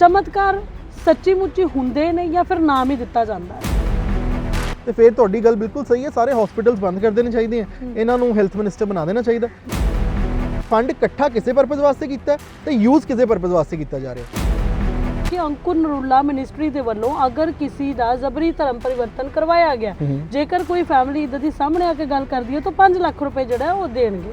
ਚਮਤਕਾਰ ਸੱਚੀ ਮੁੱਚੀ ਹੁੰਦੇ ਨੇ ਜਾਂ ਫਿਰ ਨਾਮ ਹੀ ਦਿੱਤਾ ਜਾਂਦਾ ਹੈ? ਤੇ ਫਿਰ ਤੁਹਾਡੀ ਗੱਲ ਬਿਲਕੁਲ ਸਹੀ ਹੈ ਸਾਰੇ ਹਸਪੀਟਲਸ ਬੰਦ ਕਰ ਦੇਣੇ ਚਾਹੀਦੇ ਆ। ਇਹਨਾਂ ਨੂੰ ਹੈਲਥ ਮਿਨਿਸਟਰ ਬਣਾ ਦੇਣਾ ਚਾਹੀਦਾ। ਫੰਡ ਇਕੱਠਾ ਕਿਸੇ ਪਰਪਸ ਵਾਸਤੇ ਕੀਤਾ ਤੇ ਯੂਜ਼ ਕਿਸੇ ਪਰਪਸ ਵਾਸਤੇ ਕੀਤਾ ਜਾ ਰਿਹਾ ਕਿ ਅੰਕੁਰ ਨਰੂਲਾ ਮਿਨਿਸਟਰੀ ਦੇ ਵੱਲੋਂ ਅਗਰ ਕਿਸੇ ਦਾ ਜ਼ਬਰੀ ਧਰਮ ਪਰਿਵਰਤਨ ਕਰਵਾਇਆ ਗਿਆ ਜੇਕਰ ਕੋਈ ਫੈਮਿਲੀ ਇਦਾਂ ਦੀ ਸਾਹਮਣੇ ਆ ਕੇ ਗੱਲ ਕਰਦੀ ਹੈ ਤਾਂ 5 ਲੱਖ ਰੁਪਏ ਜਿਹੜਾ ਉਹ ਦੇਣਗੇ।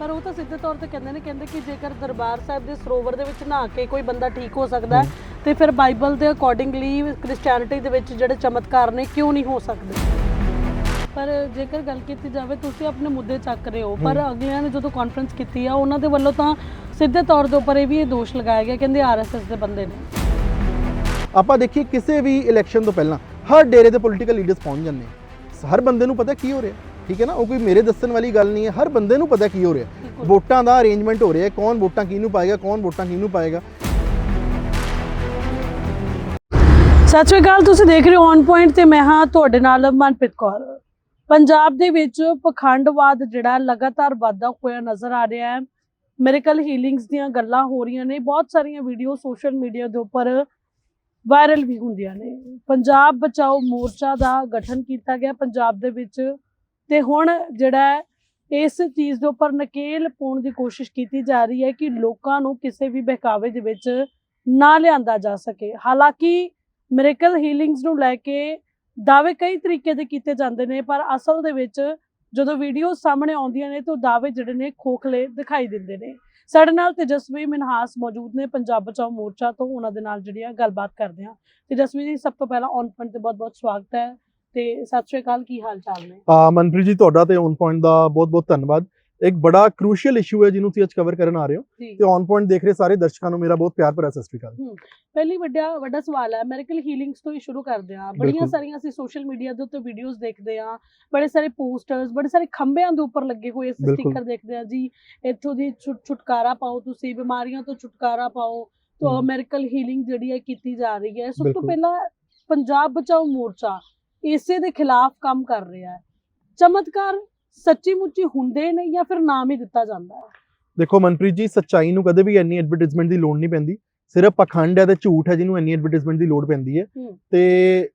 ਪਰ ਉਹ ਤਾਂ ਸਿੱਧੇ ਤੌਰ ਤੇ ਕਹਿੰਦੇ ਨੇ ਕਹਿੰਦੇ ਕਿ ਜੇਕਰ ਦਰਬਾਰ ਸਾਹਿਬ ਦੇ ਸਰੋਵਰ ਦੇ ਵਿੱਚ ਨਹਾ ਕੇ ਕੋਈ ਬੰਦਾ ਠੀਕ ਹੋ ਸਕਦਾ ਹੈ ਤੇ ਫਿਰ ਬਾਈਬਲ ਦੇ ਅਕੋਰਡਿੰਗਲੀ ਕ੍ਰਿਸਚੀਅਨਿਟੀ ਦੇ ਵਿੱਚ ਜਿਹੜੇ ਚਮਤਕਾਰ ਨੇ ਕਿਉਂ ਨਹੀਂ ਹੋ ਸਕਦੇ? ਪਰ ਜੇਕਰ ਗੱਲ ਕੀਤੀ ਜਾਵੇ ਤੁਸੀਂ ਆਪਣੇ ਮੁੱਦੇ ਚੱਕ ਰਹੇ ਹੋ ਪਰ ਅਗਲਿਆਂ ਨੇ ਜਦੋਂ ਕਾਨਫਰੰਸ ਕੀਤੀ ਆ ਉਹਨਾਂ ਦੇ ਵੱਲੋਂ ਤਾਂ ਸਿੱਧੇ ਤੌਰ ਦੇ ਉੱਪਰ ਇਹ ਵੀ ਇਹ ਦੋਸ਼ ਲਗਾਇਆ ਗਿਆ ਕਹਿੰਦੇ ਆਰਐਸਐਸ ਦੇ ਬੰਦੇ ਨੇ। ਆਪਾਂ ਦੇਖੀਏ ਕਿਸੇ ਵੀ ਇਲੈਕਸ਼ਨ ਤੋਂ ਪਹਿਲਾਂ ਹਰ ਡੇਰੇ ਦੇ ਪੋਲੀਟੀਕਲ ਲੀਡਰਸ ਪਹੁੰਚ ਜਾਂਦੇ ਆ। ਹਰ ਬੰਦੇ ਨੂੰ ਪਤਾ ਕੀ ਹੋ ਰਿਹਾ? ਠੀਕ ਹੈ ਨਾ? ਉਹ ਕੋਈ ਮੇਰੇ ਦੱਸਣ ਵਾਲੀ ਗੱਲ ਨਹੀਂ ਹੈ। ਹਰ ਬੰਦੇ ਨੂੰ ਪਤਾ ਕੀ ਹੋ ਰਿਹਾ। ਵੋਟਾਂ ਦਾ ਅਰੇਂਜਮੈਂਟ ਹੋ ਰਿਹਾ ਕੌਣ ਵੋਟਾਂ ਕਿਹਨੂੰ ਪਾਏਗਾ ਕੌਣ ਵੋਟਾਂ ਕਿਹਨੂੰ ਪਾਏਗਾ। ਸਤਿ ਸ਼੍ਰੀ ਅਕਾਲ ਤੁਸੀਂ ਦੇਖ ਰਹੇ ਹੋ ਔਨ ਪੁਆਇੰਟ ਤੇ ਮੈਂ ਹਾਂ ਤੁਹਾਡੇ ਨਾਲ ਮਨਪ੍ਰੀਤ ਕੌਰ। ਪੰਜਾਬ ਦੇ ਵਿੱਚ ਪਖੰਡਵਾਦ ਜਿਹੜਾ ਲਗਾਤਾਰ ਵਾਧਾ ਹੋਇਆ ਨਜ਼ਰ ਆ ਰਿਹਾ ਹੈ। ਮੈਰੀਕਲ ਹੀਲਿੰਗਸ ਦੀਆਂ ਗੱਲਾਂ ਹੋ ਰਹੀਆਂ ਨੇ। ਬਹੁਤ ਸਾਰੀਆਂ ਵੀਡੀਓ ਸੋਸ਼ਲ ਮੀਡੀਆ ਦੇ ਉੱਪਰ ਵਾਇਰਲ ਵੀ ਹੁੰਦੀਆਂ ਨੇ। ਪੰਜਾਬ ਬਚਾਓ ਮੋਰਚਾ ਦਾ ਗਠਨ ਕੀਤਾ ਗਿਆ। ਪੰਜਾਬ ਦੇ ਵਿੱਚ ਤੇ ਹੁਣ ਜਿਹੜਾ ਇਸ ਚੀਜ਼ ਦੇ ਉੱਪਰ ਨਕੇਲ ਪਾਉਣ ਦੀ ਕੋਸ਼ਿਸ਼ ਕੀਤੀ ਜਾ ਰਹੀ ਹੈ ਕਿ ਲੋਕਾਂ ਨੂੰ ਕਿਸੇ ਵੀ ਬਹਿਕਾਵੇ ਦੇ ਵਿੱਚ ਨਾ ਲਿਆਂਦਾ ਜਾ ਸਕੇ। ਹਾਲਾਂਕਿ ਮਿਰੇਕਲ ਹੀਲਿੰਗਸ ਨੂੰ ਲੈ ਕੇ ਦਾਅਵੇ ਕਈ ਤਰੀਕੇ ਦੇ ਕੀਤੇ ਜਾਂਦੇ ਨੇ, ਪਰ ਅਸਲ ਦੇ ਵਿੱਚ ਜਦੋਂ ਵੀਡੀਓ ਸਾਹਮਣੇ ਆਉਂਦੀਆਂ ਨੇ ਤਾਂ ਦਾਅਵੇ ਜਿਹੜੇ ਨੇ ਖੋਖਲੇ ਦਿਖਾਈ ਦਿੰਦੇ ਨੇ। ਸਾਡੇ ਨਾਲ ਤੇਜਸਵੀ ਮਨਹਾਸ ਮੌਜੂਦ ਨੇ, ਪੰਜਾਬ ਬਚਾਓ ਮੋਰਚਾ ਤੋਂ, ਉਹਨਾਂ ਦੇ ਨਾਲ ਜਿਹੜੀਆਂ ਗੱਲਬਾਤ ਕਰਦੇ ਹਾਂ। ਤੇਜਸਵੀ ਜੀ, ਸਭ ਤੋਂ ਪਹਿਲਾਂ ਔਨ ਪੁਆਇੰਟ ਤੇ ਬਹੁਤ-ਬਹੁਤ ਸਵਾਗਤ ਹੈ। ਤੇ ਸਤਿ ਸ਼੍ਰੀ ਅਕਾਲ ਕੀ ਹਾਲ ਚਾਲ ਨੇ ਆ ਮਨਪ੍ਰੀਤ ਜੀ ਤੁਹਾਡਾ ਤੇ ਔਨ ਪੁਆਇੰਟ ਦਾ ਬਹੁਤ-ਬਹੁਤ ਧੰਨਵਾਦ ਇੱਕ ਬੜਾ ਕ੍ਰੂਸ਼ੀਅਲ ਇਸ਼ੂ ਹੈ ਜਿਹਨੂੰ ਤੁਸੀਂ ਅੱਜ ਕਵਰ ਕਰਨ ਆ ਰਹੇ ਹੋ ਤੇ ਔਨ ਪੁਆਇੰਟ ਦੇਖ ਰਹੇ ਸਾਰੇ ਦਰਸ਼ਕਾਂ ਨੂੰ ਮੇਰਾ ਬਹੁਤ ਪਿਆਰ ਭਰਾ ਸਤਿ ਸ਼੍ਰੀ ਅਕਾਲ ਪਹਿਲੀ ਵੱਡਾ ਵੱਡਾ ਸਵਾਲ ਹੈ ਮੈਡੀਕਲ ਹੀਲਿੰਗਸ ਤੋਂ ਹੀ ਸ਼ੁਰੂ ਕਰਦੇ ਹਾਂ ਬੜੀਆਂ। ਸਾਰੀਆਂ ਅਸੀਂ ਸੋਸ਼ਲ ਮੀਡੀਆ ਦੇ ਉੱਤੇ ਵੀਡੀਓਜ਼ ਦੇਖਦੇ ਹਾਂ ਬੜੇ ਸਾਰੇ ਪੋਸਟਰਸ ਬੜੇ ਸਾਰੇ ਖੰਭਿਆਂ ਦੇ ਉੱਪਰ ਲੱਗੇ ਹੋਏ। ਸਟicker ਦੇਖਦੇ ਹਾਂ ਜੀ ਇੱਥੋਂ ਦੀ ਛੁਟ- ਛੁਟਕਾਰਾ ਪਾਓ ਤੁਸੀਂ ਬਿਮਾਰੀਆਂ ਤੋਂ ਛੁਟਕਾਰਾ ਪਾਓ ਤਾਂ ਹਮ। ਮੈਡੀਕਲ ਹੀਲਿੰਗ ਜਿਹੜੀ ਹੈ ਕੀਤੀ ਜਾ ਰਹੀ ਹੈ ਸਭ ਤੋਂ। ਪਹਿਲਾਂ ਪੰਜਾਬ ਬਚਾਓ ਮੋਰਚਾ ਇਸੇ ਦੇ ਖਿਲਾਫ ਕੰਮ ਕਰ ਰਿਹਾ ਹੈ। ਚਮਤਕਾਰ ਸੱਚੀ ਮੁੱਚੀ ਹੁੰਦੇ ਨੇ ਜਾਂ ਫਿਰ ਨਾਮ ਹੀ ਦਿੱਤਾ ਜਾਂਦਾ ਹੈ। ਦੇਖੋ ਮਨਪ੍ਰੀਤ ਜੀ ਸੱਚਾਈ ਨੂੰ ਕਦੇ ਵੀ ਇੰਨੀ ਐਡਵਰਟਾਈਜ਼ਮੈਂਟ ਦੀ ਲੋੜ ਨਹੀਂ ਪੈਂਦੀ। ਸਿਰਫ ਪਖੰਡ ਹੈ ਤੇ ਝੂਠ ਹੈ ਜਿਹਨੂੰ ਇੰਨੀ ਐਡਵਰਟਾਈਜ਼ਮੈਂਟ ਦੀ ਲੋੜ ਪੈਂਦੀ ਹੈ। ਤੇ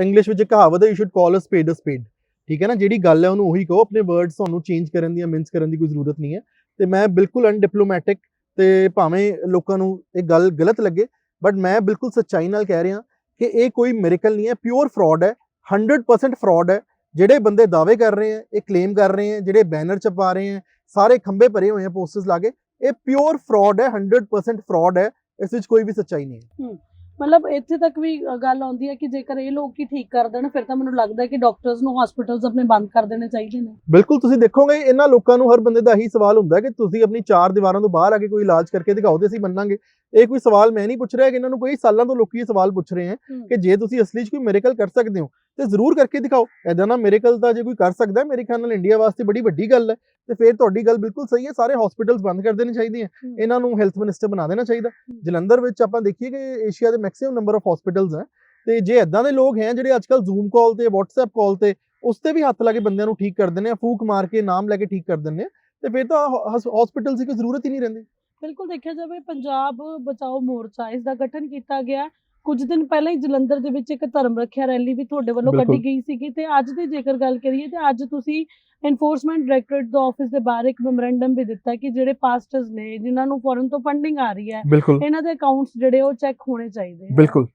ਇੰਗਲਿਸ਼ ਵਿੱਚ ਕਹਾਵਤ ਹੈ ਯੂ ਸ਼ੁਡ ਕਾਲ ਅ ਸਪੇਡ ਅ ਸਪੇਡ ਠੀਕ ਹੈ ਨਾ? ਜਿਹੜੀ ਗੱਲ ਹੈ ਉਹਨੂੰ ਉਹੀ ਕਹੋ ਆਪਣੇ ਵਰਡਸ ਤੁਹਾਨੂੰ ਚੇਂਜ ਕਰਨ ਦੀ ਜਾਂ ਮਿੰਸ ਕਰਨ ਦੀ ਕੋਈ ਜ਼ਰੂਰਤ ਨਹੀਂ ਹੈ। ਤੇ ਮੈਂ ਬਿਲਕੁਲ ਅਨਡਿਪਲੋਮੈਟਿਕ ਤੇ ਭਾਵੇਂ ਲੋਕਾਂ ਨੂੰ ਇਹ ਗੱਲ ਗਲਤ ਲੱਗੇ ਬਟ ਮੈਂ ਬਿਲਕੁਲ ਸੱਚਾਈ ਨਾਲ ਕਹਿ ਰਿਹਾ ਕਿ ਇਹ ਕੋਈ ਮਿਰੇਕਲ ਨਹੀਂ ਹੈ। ਪਿਓਰ ਫਰਾਡ ਹੈ। 100% ਫਰਾਡ ਹੈ। ਜਿਹੜੇ ਬੰਦੇ ਦਾਅਵੇ ਕਰ ਰਹੇ ਹੈ ਇਹ ਕਲੇਮ ਕਰ ਰਹੇ ਹੈ ਜਿਹੜੇ ਬੈਨਰ ਛਪਾ ਰਹੇ ਹੈ ਸਾਰੇ ਖੰਬੇ ਭਰੇ ਹੋਏ ਆ ਪੋਸਟਰਸ ਲਾਗੇ ਇਹ ਪਿਓਰ ਫਰਾਡ ਹੈ 100% ਫਰਾਡ ਹੈ। ਇਸ ਵਿੱਚ ਕੋਈ ਵੀ ਸੱਚਾਈ ਨਹੀਂ ਹੈ। ਮਤਲਬ ਇੱਥੇ ਤੱਕ ਵੀ ਗੱਲ ਆਉਂਦੀ ਹੈ ਕਿ ਜੇਕਰ ਇਹ ਲੋਕ ਹੀ ਠੀਕ ਕਰ ਦੇਣ ਫਿਰ ਤਾਂ ਮੈਨੂੰ ਲੱਗਦਾ ਹੈ ਕਿ ਡਾਕਟਰਸ ਨੂੰ ਹਸਪੀਟਲਸ ਆਪਣੇ ਬੰਦ ਕਰ ਦੇਣੇ ਚਾਹੀਦੇ ਨੇ। ਬਿਲਕੁਲ ਤੁਸੀਂ ਦੇਖੋਗੇ ਇਹਨਾਂ ਲੋਕਾਂ ਨੂੰ ਹਰ ਬੰਦੇ ਦਾ ਇਹੀ ਸਵਾਲ ਹੁੰਦਾ ਹੈ ਕਿ ਤੁਸੀਂ ਆਪਣੀ ਚਾਰ ਦੀਵਾਰਾਂ ਤੋਂ ਬਾਹਰ ਆ ਕੇ ਕੋਈ ਇਲਾਜ ਕਰਕੇ ਦਿਖਾਓ ਤੇ ਅਸੀਂ ਮੰਨਾਂਗੇ। ਇਹ ਕੋਈ ਸਵਾਲ ਮੈਂ ਨਹੀਂ ਪੁੱਛ ਰਿਹਾ ਕਿ ਇਹਨਾਂ ਨੂੰ ਕੋਈ ਸਾਲਾਂ ਤੋਂ ਲੋਕੀ ਇਹ ਸਵਾਲ ਪੁੱਛ ਰਹੇ ਹੈ ਕਿ ਜੇ ਤੁਸੀਂ ਅਸਲੀ 'ਚ ਕੋਈ ਮਿਰੇਕਲ ਕਰ ਸਕਦੇ ਹੋ ਤੇ ਜ਼ਰੂਰ ਕਰਕੇ ਦਿਖਾਓ। ਐਦਾਂ ਨਾ ਮਿਰੇਕਲ ਤਾਂ ਜੇ ਕੋਈ ਕਰ ਸਕਦਾ ਮੇਰੇ ਖਿਆਲ ਨਾਲ ਇੰਡੀਆ ਵਾਸਤੇ ਬੜੀ ਵੱਡੀ ਗੱਲ ਹੈ। ਤੇ ਫਿਰ ਤੁਹਾਡੀ ਗੱਲ ਬਿਲਕੁਲ ਸਹੀ ਹੈ ਸਾਰੇ ਹਸਪੀਟਲਸ ਬੰਦ ਕਰ ਦੇਣੇ ਚਾਹੀਦੇ ਹਮ। ਇਹਨਾਂ ਨੂੰ ਹੈਲਥ ਮਿਨਿਸਟਰ ਬਣਾ ਦੇਣਾ ਚਾਹੀਦਾ। ਜਲੰਧਰ ਵਿੱਚ ਆਪਾਂ ਦੇਖੀਏ ਕਿ ਏਸ਼ੀਆ ਦੇ ਮੈਕਸਿਮਮ ਨੰਬਰ ਆਫ ਹਸਪੀਟਲਸ ਹੈ। ਤੇ ਜੇ ਐਦਾਂ ਦੇ ਲੋਕ ਹੈ ਜਿਹੜੇ ਅੱਜਕੱਲ ਜ਼ੂਮ ਕਾਲ ਤੇ WhatsApp ਕਾਲ ਤੇ ਉਸ ਤੇ ਵੀ ਹੱਥ ਲਾ ਕੇ ਬੰਦਿਆਂ ਨੂੰ ਠੀਕ ਕਰ ਦਿੰਦੇ ਆ ਫੂਕ ਮਾਰ ਕੇ ਨਾਮ ਲੈ ਕੇ ਠੀਕ ਕਰ ਦਿੰਦੇ ਆ ਤੇ ਫਿਰ ਤਾਂ ਹਸਪੀਟਲ ਦੀ ਕੋਈ ਜ਼ਰੂਰਤ ਹੀ ਨਹੀਂ ਰਹਿੰਦੀ। ਬਿਲਕੁਲ ਦੇਖਿਆ ਜਾਵੇ ਪੰਜਾਬ ਬਚਾਓ ਮੋਰਚਾ ਇਸ ਦਾ ਗਠਨ ਕੀਤਾ ਗਿਆ ਕੁਝ ਦਿਨ ਪਹਿਲਾਂ ਹੀ ਜਲੰਧਰ ਦੇ ਵਿੱਚ ਇੱਕ ਧਰਮ ਰੱਖਿਆ ਰੈਲੀ ਵੀ ਤੁਹਾਡੇ ਵੱਲੋਂ। ਕੱਢੀ ਗਈ ਸੀਗੀ ਤੇ ਅੱਜ ਦੀ ਜੇਕਰ ਗੱਲ ਕਰੀਏ ਤੇ ਅੱਜ ਤੁਸੀਂ ਐਨਫੋਰਸਮੈਂਟ ਡਾਇਰੈਕਟੋਰੇਟ ਦੇ ਆਫਿਸ ਦੇ ਬਾਹਰ ਇੱਕ ਮੈਮੋਰੈਂਡਮ ਵੀ ਦਿੱਤਾ ਕਿ ਜਿਹੜੇ ਪਾਸਟਰਸ ਨੇ ਜਿਨ੍ਹਾਂ ਨੂੰ ਫੋਰਨ ਤੋਂ ਫੰਡਿੰਗ ਆ ਰਹੀ ਹੈ ਇਹਨਾਂ ਦੇ ਅਕਾਊਂਟਸ ਜਿਹੜੇ ਉਹ ਚੈੱਕ ਹੋਣੇ ਚਾਹੀਦੇ ਆ। ਬਿਲਕੁਲ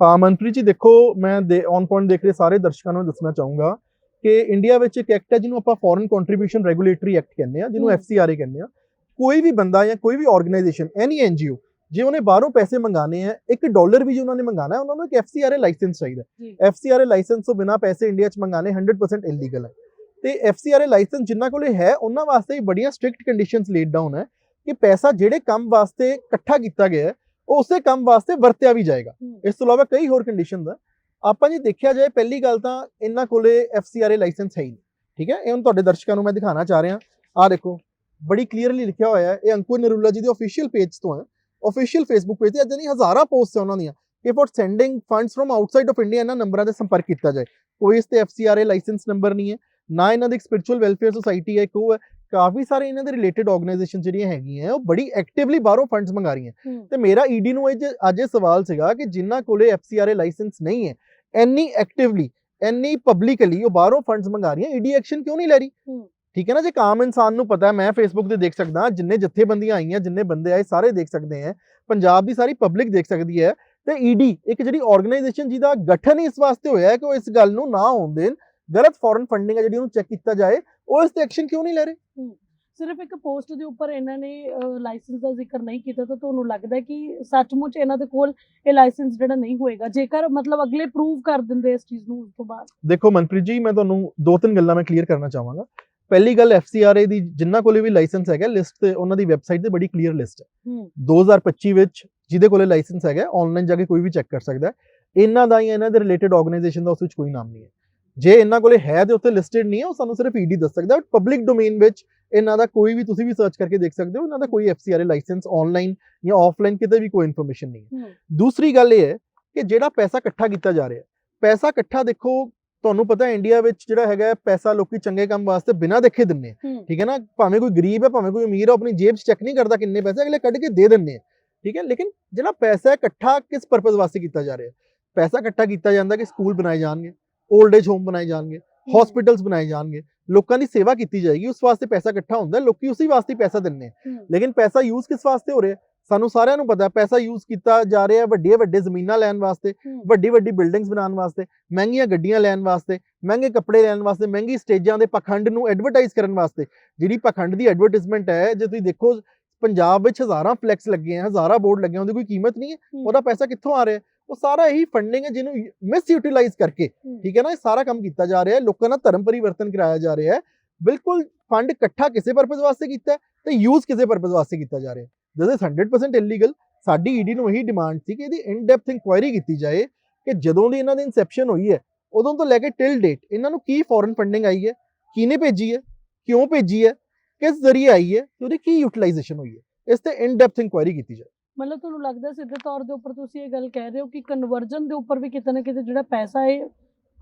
ਹਾਂ ਮਨਪ੍ਰੀਤ ਜੀ ਦੇਖੋ ਮੈਂ ਔਨ ਪੁਆਇੰਟ ਦੇਖ ਰਹੇ ਸਾਰੇ ਦਰਸ਼ਕਾਂ ਨੂੰ ਦੱਸਣਾ ਚਾਹੂੰਗਾ ਕਿ ਇੰਡੀਆ ਵਿੱਚ ਇੱਕ ਐਕਟ ਹੈ ਜਿਹਨੂੰ ਆਪਾਂ ਫੋਰਨ ਕੰਟਰੀਬਿਊਸ਼ਨ ਰੈਗੂਲੇਟਰੀ ਐਕਟ ਕਹਿੰਦੇ ਆ ਜਿਹਨੂੰ। ਐਫਸੀਆਰਏ ਕਹਿੰਦੇ ਆ ਕੋਈ ਵੀ ਬੰਦਾ ਜਾਂ ਕੋਈ ਵੀ ਆਰਗੇਨਾਈਜੇਸ਼ਨ ਐਨੀ ਐਨਜੀਓ ਜੇ ਉਹਨੇ ਬਾਹਰੋਂ ਪੈਸੇ ਮੰਗਾਣੇ ਆ ਇੱਕ ਡਾਲਰ ਵੀ ਜੇ ਉਹਨਾਂ ਨੇ ਮੰਗਾਣਾ ਹੈ ਉਹਨਾਂ ਨੂੰ ਇੱਕ ਐਫਸੀਆਰਏ ਲਾਇਸੈਂਸ ਚਾਹੀਦਾ ਜੀ। ਐਫਸੀਆਰਏ ਲਾਇਸੈਂਸ ਤੋਂ ਬਿਨਾ ਪੈਸੇ ਇੰਡੀਆ 'ਚ ਮੰਗਾਣੇ 100% ਇਲੀਗਲ ਹੈ। ਤੇ ਐਫਸੀਆਰਏ ਲਾਇਸੈਂਸ ਜਿਨ੍ਹਾਂ ਕੋਲੇ ਹੈ ਉਹਨਾਂ ਵਾਸਤੇ ਵੀ ਬੜੀਆਂ ਸਟ੍ਰਿਕਟ ਕੰਡੀਸ਼ਨਸ ਲੇਡ ਡਾਊਨ ਹੈ ਕਿ ਪੈਸਾ ਜਿਹੜੇ ਕੰਮ ਵਾਸਤੇ ਇਕੱਠਾ ਕੀਤਾ ਗਿਆ ਹੈ ਉਹ ਉਸੇ ਕੰਮ ਵਾਸਤੇ ਵਰਤਿਆ ਵੀ ਜਾਏਗਾ। ਇਸ ਤੋਂ ਇਲਾਵਾ ਕਈ ਹੋਰ ਕੰਡੀਸ਼ਨਸ ਆ। ਆਪਾਂ ਜੀ ਦੇਖਿਆ ਜਾਏ ਪਹਿਲੀ ਗੱਲ ਤਾਂ ਇਹਨਾਂ ਕੋਲੇ ਐਫਸੀਆਰਏ ਲਾਇਸੈਂਸ ਹੈ ਹੀ ਨਹੀਂ। ਠੀਕ ਹੈ? ਇਹ ਹੁਣ ਤੁਹਾਡੇ ਦਰਸ਼ਕਾਂ ਨੂੰ ਮੈਂ ਦਿਖਾਣਾ ਚਾਹ ਰਿਹਾ। ਆਹ ਦੇਖੋ। ਬੜੀ ਕਲੀਅਰਲੀ ਲਿਖਿਆ ਹੋਇਆ ਹੈ ਇਹ ਅੰਕੁਰ ਨਰੂਲਾ ਜੀ ਦੇ ਅਫੀਸ਼ੀਅਲ ਪੇਜ ਤੋਂ ਹੈ। ਅਫੀਸ਼ੀਅਲ ਫੇਸਬੁੱਕ ਪੇਜ ਤੇ ਅਜਿਹੀ ਹਜ਼ਾਰਾਂ ਪੋਸਟਸ ਹੈ ਉਹਨਾਂ ਦੀਆਂ। ਕਿ for sending funds from outside of India ਇਹਨਾਂ ਨੰਬਰਾਂ ਤੇ ਸੰਪਰਕ ਕੀਤਾ ਜਾਏ। ਕੋਈ ਇਸ ਤੇ ਐਫਸੀਆਰਏ ਲਾਇਸੈਂਸ ਨੰਬਰ ਨਹੀਂ ਹੈ ਨਾ ਇਹਨਾਂ ਦੀ ਸਪਿਰਚੁਅਲ ਵੈਲਫੇਅਰ ਸੁਸਾਇਟੀ ਹੈ ਹੈ। ਕਾਫੀ ਸਾਰੇ ਇਹਨਾਂ ਦੇ ਰਿਲੇਟਡ ਆਰਗੇਨਾਈਜੇਸ਼ਨ ਜਿਹੜੀਆਂ ਹੈਗੀਆਂ ਉਹ ਬੜੀ ਐਕਟਿਵਲੀ ਬਾਹਰੋਂ ਫੰਡਸ ਮੰਗਾ ਰਹੀਆਂ। ਤੇ ਮੇਰਾ ਈਡੀ ਨੂੰ ਅੱਜ ਅੱਜ ਇਹ ਸਵਾਲ ਸੀਗਾ ਕਿ ਜਿਨ੍ਹਾਂ ਕੋਲੇ ਐਫਸੀਆਰਏ ਲਾਇਸੈਂਸ ਨਹੀਂ ਹੈ ਐਨੀ ਐਕਟਿਵਲੀ ਐਨੀ ਪਬਲਿਕਲੀ ਉਹ ਬਾਹਰੋਂ ਫੰਡਸ ਮੰਗਾ ਰਹੀਆਂ ਈਡੀ ਐਕਸ਼ਨ ਕਿਉਂ ਨਹੀਂ ਲੈ ਰਹੀ। ਠੀਕ ਹੈ ਨਾ? ਜੇ ਕਾਮ ਇਨਸਾਨ ਨੂੰ ਪਤਾ ਮੈਂ ਫੇਸਬੁੱਕ ਤੇ ਦੇਖ ਸਕਦਾ ਜਿੰਨੇ ਜਥੇਬੰਦੀਆਂ ਆਈਆਂ ਜਿੰਨੇ ਬੰਦੇ ਆਏ ਸਾਰੇ ਦੇਖ ਸਕਦੇ ਹੈ। ਪੰਜਾਬ ਦੀ ਸਾਰੀ ਪਬਲਿਕ ਦੇਖ ਸਕਦੀ ਹੈ। ਤੇ ਈਡੀ ਇੱਕ ਜਿਹੜੀ ਆਰਗੇਨਾਈਜੇਸ਼ਨ ਜਿਹਦਾ ਗਠਨ ਇਸ ਵਾਸਤੇ ਹੋਇਆ ਹੈ ਕਿ ਉਹ ਇਸ ਗੱਲ ਨੂੰ ਨਾ ਹੋਣ ਦੇਣ ਗਲਤ ਫੋਰਨ ਫੰਡਿੰਗ ਹੈ ਜਿਹੜੀ ਉਹਨੂੰ ਚੈੱਕ ਕੀਤਾ ਜਾਏ ਉਹ ਇਸ ਤੇ ਐਕਸ਼ਨ ਕਿਉਂ ਨਹੀਂ ਲੈ ਰਹੇ? ਸਿਰਫ ਇੱਕ ਪੋਸਟ ਦੇ ਉੱਪਰ ਇਹਨਾਂ ਨੇ ਲਾਇਸੈਂਸ ਦਾ ਜ਼ਿਕਰ ਨਹੀਂ ਕੀਤਾ ਤਾਂ ਤੁਹਾਨੂੰ ਲੱਗਦਾ ਕਿ ਸੱਚਮੁੱਚ ਇਹਨਾਂ ਦੇ ਕੋਲ ਇਹ ਲਾਇਸੈਂਸ ਜਿਹੜਾ ਨਹੀਂ ਹੋਏਗਾ? ਜੇਕਰ ਮਤਲਬ ਅਗਲੇ ਪ੍ਰੂਵ ਕਰ ਦਿੰਦੇ ਇਸ ਚੀਜ਼ ਨੂੰ ਉਸ ਤੋਂ ਬਾਅਦ। ਦੇਖੋ ਮਨਪ੍ਰੀਤ ਜੀ ਮੈਂ ਤੁਹਾਨੂੰ ਦੋ ਤਿੰਨ ਗੱਲਾਂ ਮੈਂ ਕਲੀਅਰ ਕਰਨਾ ਚਾਹਾਂਗਾ। ਪਹਿਲੀ ਗੱਲ ਐਫਸੀਆਰਏ ਦੀ ਜਿੰਨਾ ਕੋਲੇ ਵੀ ਲਾਇਸੈਂਸ ਹੈਗਾ ਲਿਸਟ ਤੇ ਉਹਨਾਂ ਦੀ ਵੈਬਸਾਈਟ ਤੇ ਬੜੀ ਕਲੀਅਰ ਲਿਸਟ ਹੈ। ਹੂੰ। 2025 ਵਿੱਚ ਜਿਹਦੇ ਕੋਲੇ ਲਾਇਸੈਂਸ ਹੈਗਾ ਆਨਲਾਈਨ ਜਾ ਕੇ ਕੋਈ ਵੀ ਚੈੱਕ ਕਰ ਸਕਦਾ ਹੈ। ਇਹਨਾਂ ਦਾ ਜਾਂ ਇਹਨਾਂ ਦੇ ਰਿਲੇਟਡ ਆਰਗੇਨਾਈਜੇਸ਼ਨ ਦਾ ਉਸ ਵਿੱਚ ਕੋਈ ਨਾਮ ਨਹੀਂ ਹੈ। ਜੇ ਇਹਨਾਂ ਕੋਲੇ ਹੈ ਤੇ ਉੱਥੇ ਲਿਸਟਡ ਨਹੀਂ ਹੈ ਉਹ ਸਾਨੂੰ ਸਿਰਫ ਈਡੀ ਦੱਸ ਸਕਦਾ ਹੈ। ਪਬਲਿਕ ਡੋਮੇਨ ਵਿੱਚ ਇਹਨਾਂ ਦਾ ਕੋਈ ਵੀ ਤੁਸੀਂ ਵੀ ਸਰਚ ਕਰਕੇ ਦੇਖ ਸਕਦੇ ਹੋ ਇਹਨਾਂ ਦਾ ਕੋਈ ਐਫਸੀਆਰਏ ਲਾਇਸੈਂਸ ਆਨਲਾਈਨ ਜਾਂ ਆਫਲਾਈਨ ਕਿਤੇ ਵੀ ਕੋਈ ਇਨਫੋਰਮੇਸ਼ਨ ਨਹੀਂ ਹੈ। ਹੂੰ। ਦੂਸਰੀ ਗੱਲ ਇਹ ਹੈ ਕਿ ਜਿਹੜਾ ਪੈਸਾ ਇਕੱਠਾ ਕੀਤਾ ਜਾ ਰਿਹਾ ਹੈ ਪੈਸਾ ਇਕੱਠਾ ਦੇਖੋ ਤੁਹਾਨੂੰ ਪਤਾ ਹੈ ਇੰਡੀਆ ਵਿੱਚ ਜਿਹੜਾ ਹੈਗਾ ਹੈ, ਪੈਸਾ ਲੋਕੀ ਚੰਗੇ ਕੰਮ ਵਾਸਤੇ ਬਿਨਾਂ ਦੇਖੇ ਦਿੰਦੇ ਆ। ਹੂੰ। ਠੀਕ ਹੈ ਨਾ? ਭਾਵੇਂ ਕੋਈ ਗਰੀਬ ਹੈ ਭਾਵੇਂ ਕੋਈ ਅਮੀਰ ਹੈ ਉਹ ਆਪਣੀ ਜੇਬ 'ਚ ਚੈੱਕ ਨਹੀਂ ਕਰਦਾ ਕਿੰਨੇ ਪੈਸੇ ਅਗਲੇ ਕੱਢ ਕੇ ਦੇ ਦਿੰਦੇ ਆ। ਠੀਕ ਹੈ? ਲੇਕਿਨ ਜਿਹੜਾ ਪੈਸਾ ਹੈ ਇਕੱਠਾ ਕਿਸ ਪਰਪਸ ਵਾਸਤੇ ਕੀਤਾ ਜਾ ਰਿਹਾ? ਹੈ ਪੈਸਾ ਇਕੱਠਾ ਕੀਤਾ ਜਾਂਦਾ ਕਿ ਸਕੂਲ ਬਣਾਏ ਜਾਣਗੇ 올ਡ ਏਜ ਹੋਮ ਬਣਾਏ ਜਾਣਗੇ ਹਸਪੀਟਲਸ ਬਣਾਏ ਜਾਣਗੇ। ਲੋਕਾਂ ਦੀ ਸੇਵਾ ਕੀਤੀ ਜਾਏਗੀ ਉਸ ਵਾਸਤੇ ਪੈਸਾ ਇਕੱਠਾ ਹੁੰਦਾ ਹੈ, ਲੋਕੀ ਉਸੇ ਵਾਸਤੇ ਹੀ ਪੈਸਾ ਦਿੰਦੇ ਆ। ਹੂੰ। ਲੇਕਿਨ ਪੈਸਾ ਯੂਜ਼ ਕਿਸ ਵਾਸਤੇ ਹੋ ਰਿਹਾ? ਹੈ? ਸਾਨੂੰ ਸਾਰਿਆਂ ਨੂੰ ਪਤਾ ਪੈਸਾ ਯੂਜ਼ ਕੀਤਾ ਜਾ ਰਿਹਾ ਹੈ ਵੱਡੀਆਂ ਵੱਡੇ ਜ਼ਮੀਨਾਂ ਲੈਣ ਵਾਸਤੇ। ਵੱਡੀ ਵੱਡੀ ਬਿਲਡਿੰਗਸ ਬਣਾਉਣ ਵਾਸਤੇ ਮਹਿੰਗੀਆਂ ਗੱਡੀਆਂ ਲੈਣ ਵਾਸਤੇ ਮਹਿੰਗੇ ਕੱਪੜੇ ਲੈਣ ਵਾਸਤੇ ਮਹਿੰਗੀ ਸਟੇਜਾਂ ਦੇ ਪਖੰਡ ਨੂੰ ਐਡਵਰਟਾਈਜ਼ ਕਰਨ ਵਾਸਤੇ ਜਿਹੜੀ ਪਖੰਡ ਦੀ ਐਡਵਰਟਾਈਜ਼ਮੈਂਟ ਹੈ ਜੇ ਤੁਸੀਂ ਦੇਖੋ ਪੰਜਾਬ ਵਿੱਚ ਹਜ਼ਾਰਾਂ ਫਲੈਕਸ ਲੱਗੇ ਆ ਹਜ਼ਾਰਾਂ ਬੋਰਡ ਲੱਗੇ ਉਹਦੀ ਕੋਈ ਕੀਮਤ ਨਹੀਂ ਹੈ। ਉਹਦਾ ਪੈਸਾ ਕਿੱਥੋਂ ਆ ਰਿਹਾ? ਉਹ ਸਾਰਾ ਇਹੀ ਫੰਡਿੰਗ ਹੈ ਜਿਹਨੂੰ ਮਿਸ ਯੂਟਿਲਾਈਜ਼ ਕਰਕੇ। ਠੀਕ ਹੈ ਨਾ ਇਹ ਸਾਰਾ ਕੰਮ ਕੀਤਾ ਜਾ ਰਿਹਾ ਹੈ ਲੋਕਾਂ ਦਾ ਧਰਮ ਪਰਿਵਰਤਨ ਕਰਾਇਆ ਜਾ ਰਿਹਾ ਹੈ ਬਿਲਕੁਲ ਫੰਡ ਇਕੱਠਾ ਕਿਸੇ ਪਰਪਸ ਵਾਸਤੇ ਕੀਤਾ ਤੇ ਯੂਜ਼ ਕਿਸੇ ਪਰਪਸ ਵਾਸਤੇ ਕੀਤਾ ਜਾ ਰਿਹਾ ਹੈ ਦਿਸ ਇਜ਼ 100% ਇਲੀਗਲ ਸਾਡੀ ਈਡੀ ਨੂੰ ਇਹੀ ਡਿਮਾਂਡ ਸੀ ਕਿ ਇਹਦੀ ਇਨ ਡੈਪਥ ਇਨਕੁਆਇਰੀ ਕੀਤੀ ਜਾਏ ਕਿ ਜਦੋਂ ਦੀ ਇਹਨਾਂ ਦੀ ਇਨਸੈਪਸ਼ਨ ਹੋਈ ਹੈ, ਉਦੋਂ ਤੋਂ ਲੈ ਕੇ ਟਿਲ ਡੇਟ ਇਹਨਾਂ ਨੂੰ ਕੀ ਫੋਰਨ ਫੰਡਿੰਗ ਆਈ ਹੈ, ਕਿਹਨੇ ਭੇਜੀ ਹੈ, ਕਿਉਂ ਭੇਜੀ ਹੈ, ਕਿਸ ਜ਼ਰੀਏ ਆਈ ਹੈ, ਤੇ ਉਹਦੀ ਕੀ ਯੂਟਿਲਾਈਜੇਸ਼ਨ ਹੋਈ ਹੈ, ਇਸ ਤੇ ਇਨ ਡੈਪਥ ਇਨਕੁਆਇਰੀ ਕੀਤੀ ਜਾਏ। ਮਤਲਬ ਤੁਹਾਨੂੰ ਲੱਗਦਾ ਸਿੱਧੇ ਤੌਰ ਦੇ ਉੱਪਰ ਤੁਸੀਂ ਇਹ ਗੱਲ ਕਹਿ ਰਹੇ ਹੋ ਕਿ ਕਨਵਰਜਨ ਦੇ ਉੱਪਰ ਵੀ ਕਿਤੇ ਨਾ ਕਿਤੇ ਜਿਹੜਾ ਪੈਸਾ ਹੈ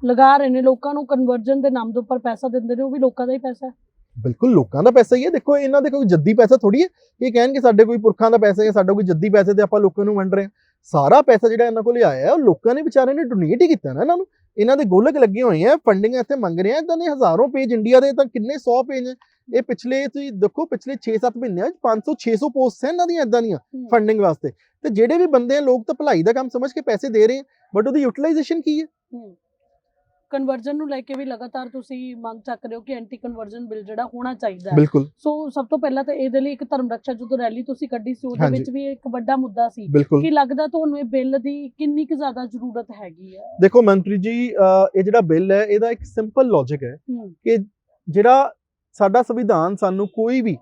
ਲਗਾ ਰਹੇ ਨੇ, ਲੋਕਾਂ ਨੂੰ ਕਨਵਰਜਨ ਦੇ ਨਾਮ ਦੇ ਉੱਪਰ ਪੈਸਾ ਦਿੰਦੇ ਨੇ, ਉਹ ਵੀ ਲੋਕਾਂ ਦਾ ਹੀ ਪੈਸਾ ਹੈ। ਬਿਲਕੁਲ ਲੋਕਾਂ ਦਾ ਪੈਸਾ ਹੀ ਹੈ। ਦੇਖੋ ਇਹਨਾਂ ਦੇ ਕੋਈ ਜੱਦੀ ਪੈਸਾ ਥੋੜੀ ਹੈ ਇਹ ਕਹਿਣਗੇ ਸਾਡੇ ਕੋਈ ਪੁਰਖਾਂ ਦਾ ਪੈਸਾ ਹੈ ਸਾਡਾ ਕੋਈ ਜੱਦੀ ਪੈਸੇ ਤੇ ਆਪਾਂ ਲੋਕਾਂ ਨੂੰ ਵੰਡ ਰਹੇ ਹਾਂ। ਸਾਰਾ ਪੈਸਾ ਜਿਹੜਾ ਇਹਨਾਂ ਕੋਲੇ ਆਇਆ ਹੈ ਉਹ ਲੋਕਾਂ ਨੇ ਵਿਚਾਰੇ ਨੇ ਡੋਨੇਟ ਹੀ ਕੀਤਾ ਨਾ ਇਹਨਾਂ ਨੂੰ। ਇਹਨਾਂ ਦੇ ਗੋਲਕ ਲੱਗੇ ਹੋਏ ਆ ਫੰਡਿੰਗ ਇੱਥੇ ਮੰਗ ਰਹੇ ਆ ਇਦਾਂ ਦੇ ਹਜ਼ਾਰਾਂ ਪੇਜ ਇੰਡੀਆ ਦੇ ਤਾਂ ਕਿੰਨੇ 100 ਪੇਜ ਇਹ ਪਿਛਲੇ ਤੁਸੀਂ ਦੇਖੋ ਪਿਛਲੇ 6-7 ਮਹੀਨਿਆਂ ਵਿੱਚ 500 600 ਪੋਸਟਸ ਹੈ ਇਹਨਾਂ ਦੀਆਂ ਇਦਾਂ ਦੀਆਂ। ਫੰਡਿੰਗ ਵਾਸਤੇ। ਤੇ ਜਿਹੜੇ ਵੀ ਬੰਦੇ ਆ ਲੋਕ ਤਾਂ ਭਲਾਈ ਦਾ ਕੰਮ ਸਮਝ ਕੇ ਪੈਸੇ ਦੇ ਰਹੇ ਆ ਬਟ ਉਹਦੀ ਯੂਟਿਲਾਈਜੇਸ਼ਨ ਕੀ ਹੈ। ਕਨਵਰਜਨ ਨੂੰ ਲੈ ਕੇ ਵੀ ਲਗਾਤਾਰ ਤੁਸੀਂ ਮੰਗ ਚੱਕ ਰਹੇ ਹੋ ਕਿ ਐਂਟੀ ਕਨਵਰਜਨ ਬਿੱਲ ਜਿਹੜਾ ਹੋਣਾ ਚਾਹੀਦਾ ਹੈ। ਬਿਲਕੁਲ। ਸੋ ਸਭ ਤੋਂ ਪਹਿਲਾਂ ਤਾਂ ਇਹਦੇ ਲਈ ਇੱਕ ਧਰਮ ਰੱਖਿਆ ਜਦੋਂ ਰੈਲੀ ਤੁਸੀਂ ਕੱਢੀ ਸੀ ਉਹਦੇ ਹਾਂਜੀ। ਵਿੱਚ ਵੀ ਇੱਕ ਵੱਡਾ ਮੁੱਦਾ ਸੀ ਬਿਲਕੁਲ। ਕੀ ਲੱਗਦਾ ਤੁਹਾਨੂੰ ਇਹ ਬਿੱਲ ਦੀ ਕਿੰਨੀ ਕੁ ਜ਼ਿਆਦਾ ਜ਼ਰੂਰਤ ਹੈਗੀ ਹੈ? ਦੇਖੋ ਮੰਤਰੀ ਜੀ ਅਹ ਇਹ ਜਿਹੜਾ ਬਿੱਲ ਹੈ ਇਹਦਾ ਇੱਕ ਸਿੰਪਲ ਲੌਜੀਕ ਹੈ ਹੂੰ। ਜਿਹੜਾ ਸਾਡਾ ਸੰਵਿਧਾਨ ਸਾਨੂੰ ਕੋਈ ਵੀ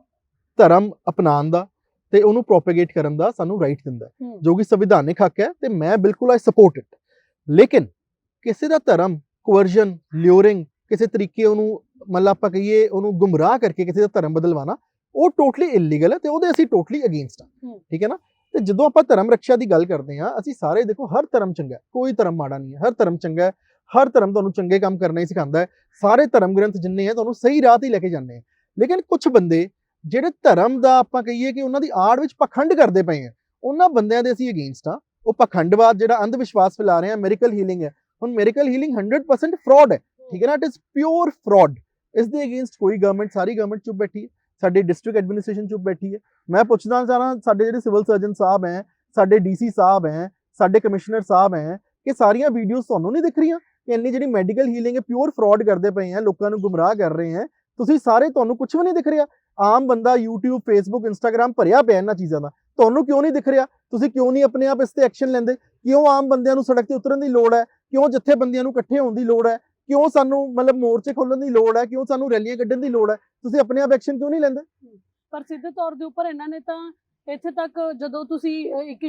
ਧਰਮ ਅਪਣਾਉਣ ਦਾ ਤੇ ਉਹਨੂੰ ਪ੍ਰੋਪੇਗੇਟ ਕਰਨ ਦਾ ਸਾਨੂੰ ਰਾਈਟ ਦਿੰਦਾ ਹੈ, ਹੂੰ। ਜੋ ਕਿ ਸੰਵਿਧਾਨਿਕ ਹੱਕ ਹੈ ਤੇ ਮੈਂ ਬਿਲਕੁਲ ਆਈ ਸਪੋਰਟ ਇਟ ਲੇਕਿਨ ਕਿਸੇ ਦਾ ਧਰਮ ਕੋਵਰਜਨ ਲਿਓਰਿੰਗ ਕਿਸੇ ਤਰੀਕੇ ਉਹਨੂੰ ਮਤਲਬ ਆਪਾਂ ਕਹੀਏ ਉਹਨੂੰ ਗੁੰਮਰਾਹ ਕਰਕੇ ਕਿਸੇ ਦਾ ਧਰਮ ਬਦਲਵਾਣਾ ਉਹ ਟੋਟਲੀ ਇਲੀਗਲ ਹੈ ਤੇ ਉਹਦੇ ਅਸੀਂ ਟੋਟਲੀ ਅਗੇਂਸਟ ਹਾਂ। ਠੀਕ ਹੈ ਨਾ? ਤੇ ਜਦੋਂ ਆਪਾਂ ਧਰਮ ਰੱਖਿਆ ਦੀ ਗੱਲ ਕਰਦੇ ਹਾਂ ਅਸੀਂ ਸਾਰੇ ਦੇਖੋ ਹਰ ਧਰਮ ਚੰਗਾ ਕੋਈ ਧਰਮ ਮਾੜਾ ਨਹੀਂ ਹੈ ਹਰ ਧਰਮ ਚੰਗਾ ਹੈ ਹਰ ਧਰਮ ਤੁਹਾਨੂੰ ਚੰਗੇ ਕੰਮ ਕਰਨਾ ਹੀ ਸਿਖਾਉਂਦਾ ਹੈ ਸਾਰੇ ਧਰਮ ਗ੍ਰੰਥ ਜਿੰਨੇ ਆ ਤੁਹਾਨੂੰ ਸਹੀ ਰਾਹ ਤੇ ਲੈ ਕੇ ਜਾਂਦੇ ਆ ਲੇਕਿਨ ਕੁਝ ਬੰਦੇ ਜਿਹੜੇ ਧਰਮ ਦਾ ਆਪਾਂ ਕਹੀਏ ਕਿ ਉਹਨਾਂ ਦੀ ਆੜ ਵਿੱਚ ਪਖੰਡ ਕਰਦੇ ਪਏ ਆ ਉਹਨਾਂ ਬੰਦਿਆਂ ਦੇ ਅਸੀਂ ਅਗੇਂਸਟ ਆ ਉਹ ਪਖੰਡਵਾਦ ਜਿਹੜਾ ਅੰਧ ਵਿਸ਼ਵਾਸ ਫੈਲਾ ਰਹੇ ਆ ਮੈਰੀਕਲ ਹੀਲਿੰਗ ਹੈ ਹੁਣ ਮੈਰੀਕਲ ਹੀਲਿੰਗ 100% ਫਰਾਡ ਹੈ। ਠੀਕ ਹੈ ਨਾ ਇਟ ਇਜ਼ ਪਿਓਰ ਫਰਾਡ ਇਸ ਦੇ ਅਗੇਂਸਟ ਕੋਈ ਗਵਰਨਮੈਂਟ ਸਾਰੀ ਗਵਰਨਮੈਂਟ ਚੁੱਪ ਬੈਠੀ ਹੈ। ਸਾਡੀ ਡਿਸਟ੍ਰਿਕਟ ਐਡਮਿਨਿਸਟ੍ਰੇਸ਼ਨ ਚੁੱਪ ਬੈਠੀ ਹੈ। ਮੈਂ ਪੁੱਛਣਾ ਚਾਹਣਾ ਸਾਡੇ ਜਿਹੜੇ ਸਿਵਲ ਸਰਜਨ ਸਾਹਿਬ ਹੈ ਸਾਡੇ ਡੀਸੀ ਸਾਹਿਬ ਹੈ ਸਾਡੇ ਕਮਿਸ਼ਨਰ ਸਾਹਿਬ ਹੈ ਕਿ ਸਾਰੀਆਂ ਵੀਡੀਓਜ਼ ਤੁਹਾਨੂੰ ਨਹੀਂ ਦਿਖ ਰਹੀਆਂ? ਕਿ ਇੰਨੀ ਜਿਹੜੀ ਮੈਡੀਕਲ ਹੀਲਿੰਗ ਹੈ ਪਿਓਰ ਫਰਾਡ ਕਰਦੇ ਪਏ ਆ ਲੋਕਾਂ ਨੂੰ ਗੁੰਮਰਾਹ ਕਰ ਰਹੇ ਆ ਤੁਸੀਂ ਸਾਰੇ ਤੁਹਾਨੂੰ ਕੁਝ ਵੀ ਨਹੀਂ ਦਿਖ ਰਿਹਾ। ਆਮ ਬੰਦਾ YouTube Facebook Instagram ਭਰਿਆ ਪਿਆ ਇਹਨਾਂ ਚੀਜ਼ਾਂ ਦਾ। ਤੁਹਾਨੂੰ ਕਿਉਂ ਨਹੀਂ ਦਿਖ ਰਿਹਾ? ਤੁਸੀਂ ਕਿਉਂ ਨਹੀਂ ਆਪਣੇ ਆਪ ਇਸ ਤੇ ਐਕਸ਼ਨ ਲੈਂਦੇ? ਕਿਉਂ ਆਮ ਬੰਦਿਆਂ ਨੂੰ ਸੜਕ ਤੇ ਉਤਰਨ ਦੀ ਲੋੜ ਹੈ? ਕਿਉਂ ਜਥੇਬੰਦੀਆਂ ਨੂੰ ਇਕੱਠੇ ਹੋਣ ਦੀ ਲੋੜ ਹੈ? ਕਿਉਂ ਸਾਨੂੰ ਮਤਲਬ ਮੋਰਚੇ ਖੋਲਣ ਦੀ ਲੋੜ ਹੈ? ਕਿਉਂ ਸਾਨੂੰ ਰੈਲੀਆਂ ਕੱਢਣ ਦੀ ਲੋੜ ਹੈ? ਤੁਸੀਂ ਆਪਣੇ ਆਪ ਐਕਸ਼ਨ ਕਿਉਂ ਨਹੀਂ ਲੈਂਦੇ? ਪਰ ਸਿੱਧੇ ਤੌਰ ਦੇ ਉੱਪਰ ਇਹਨਾਂ ਨੇ ਤਾਂ ਇੱਥੇ ਤੱਕ ਜਦੋਂ ਤੁਸੀਂ ਇੱਕ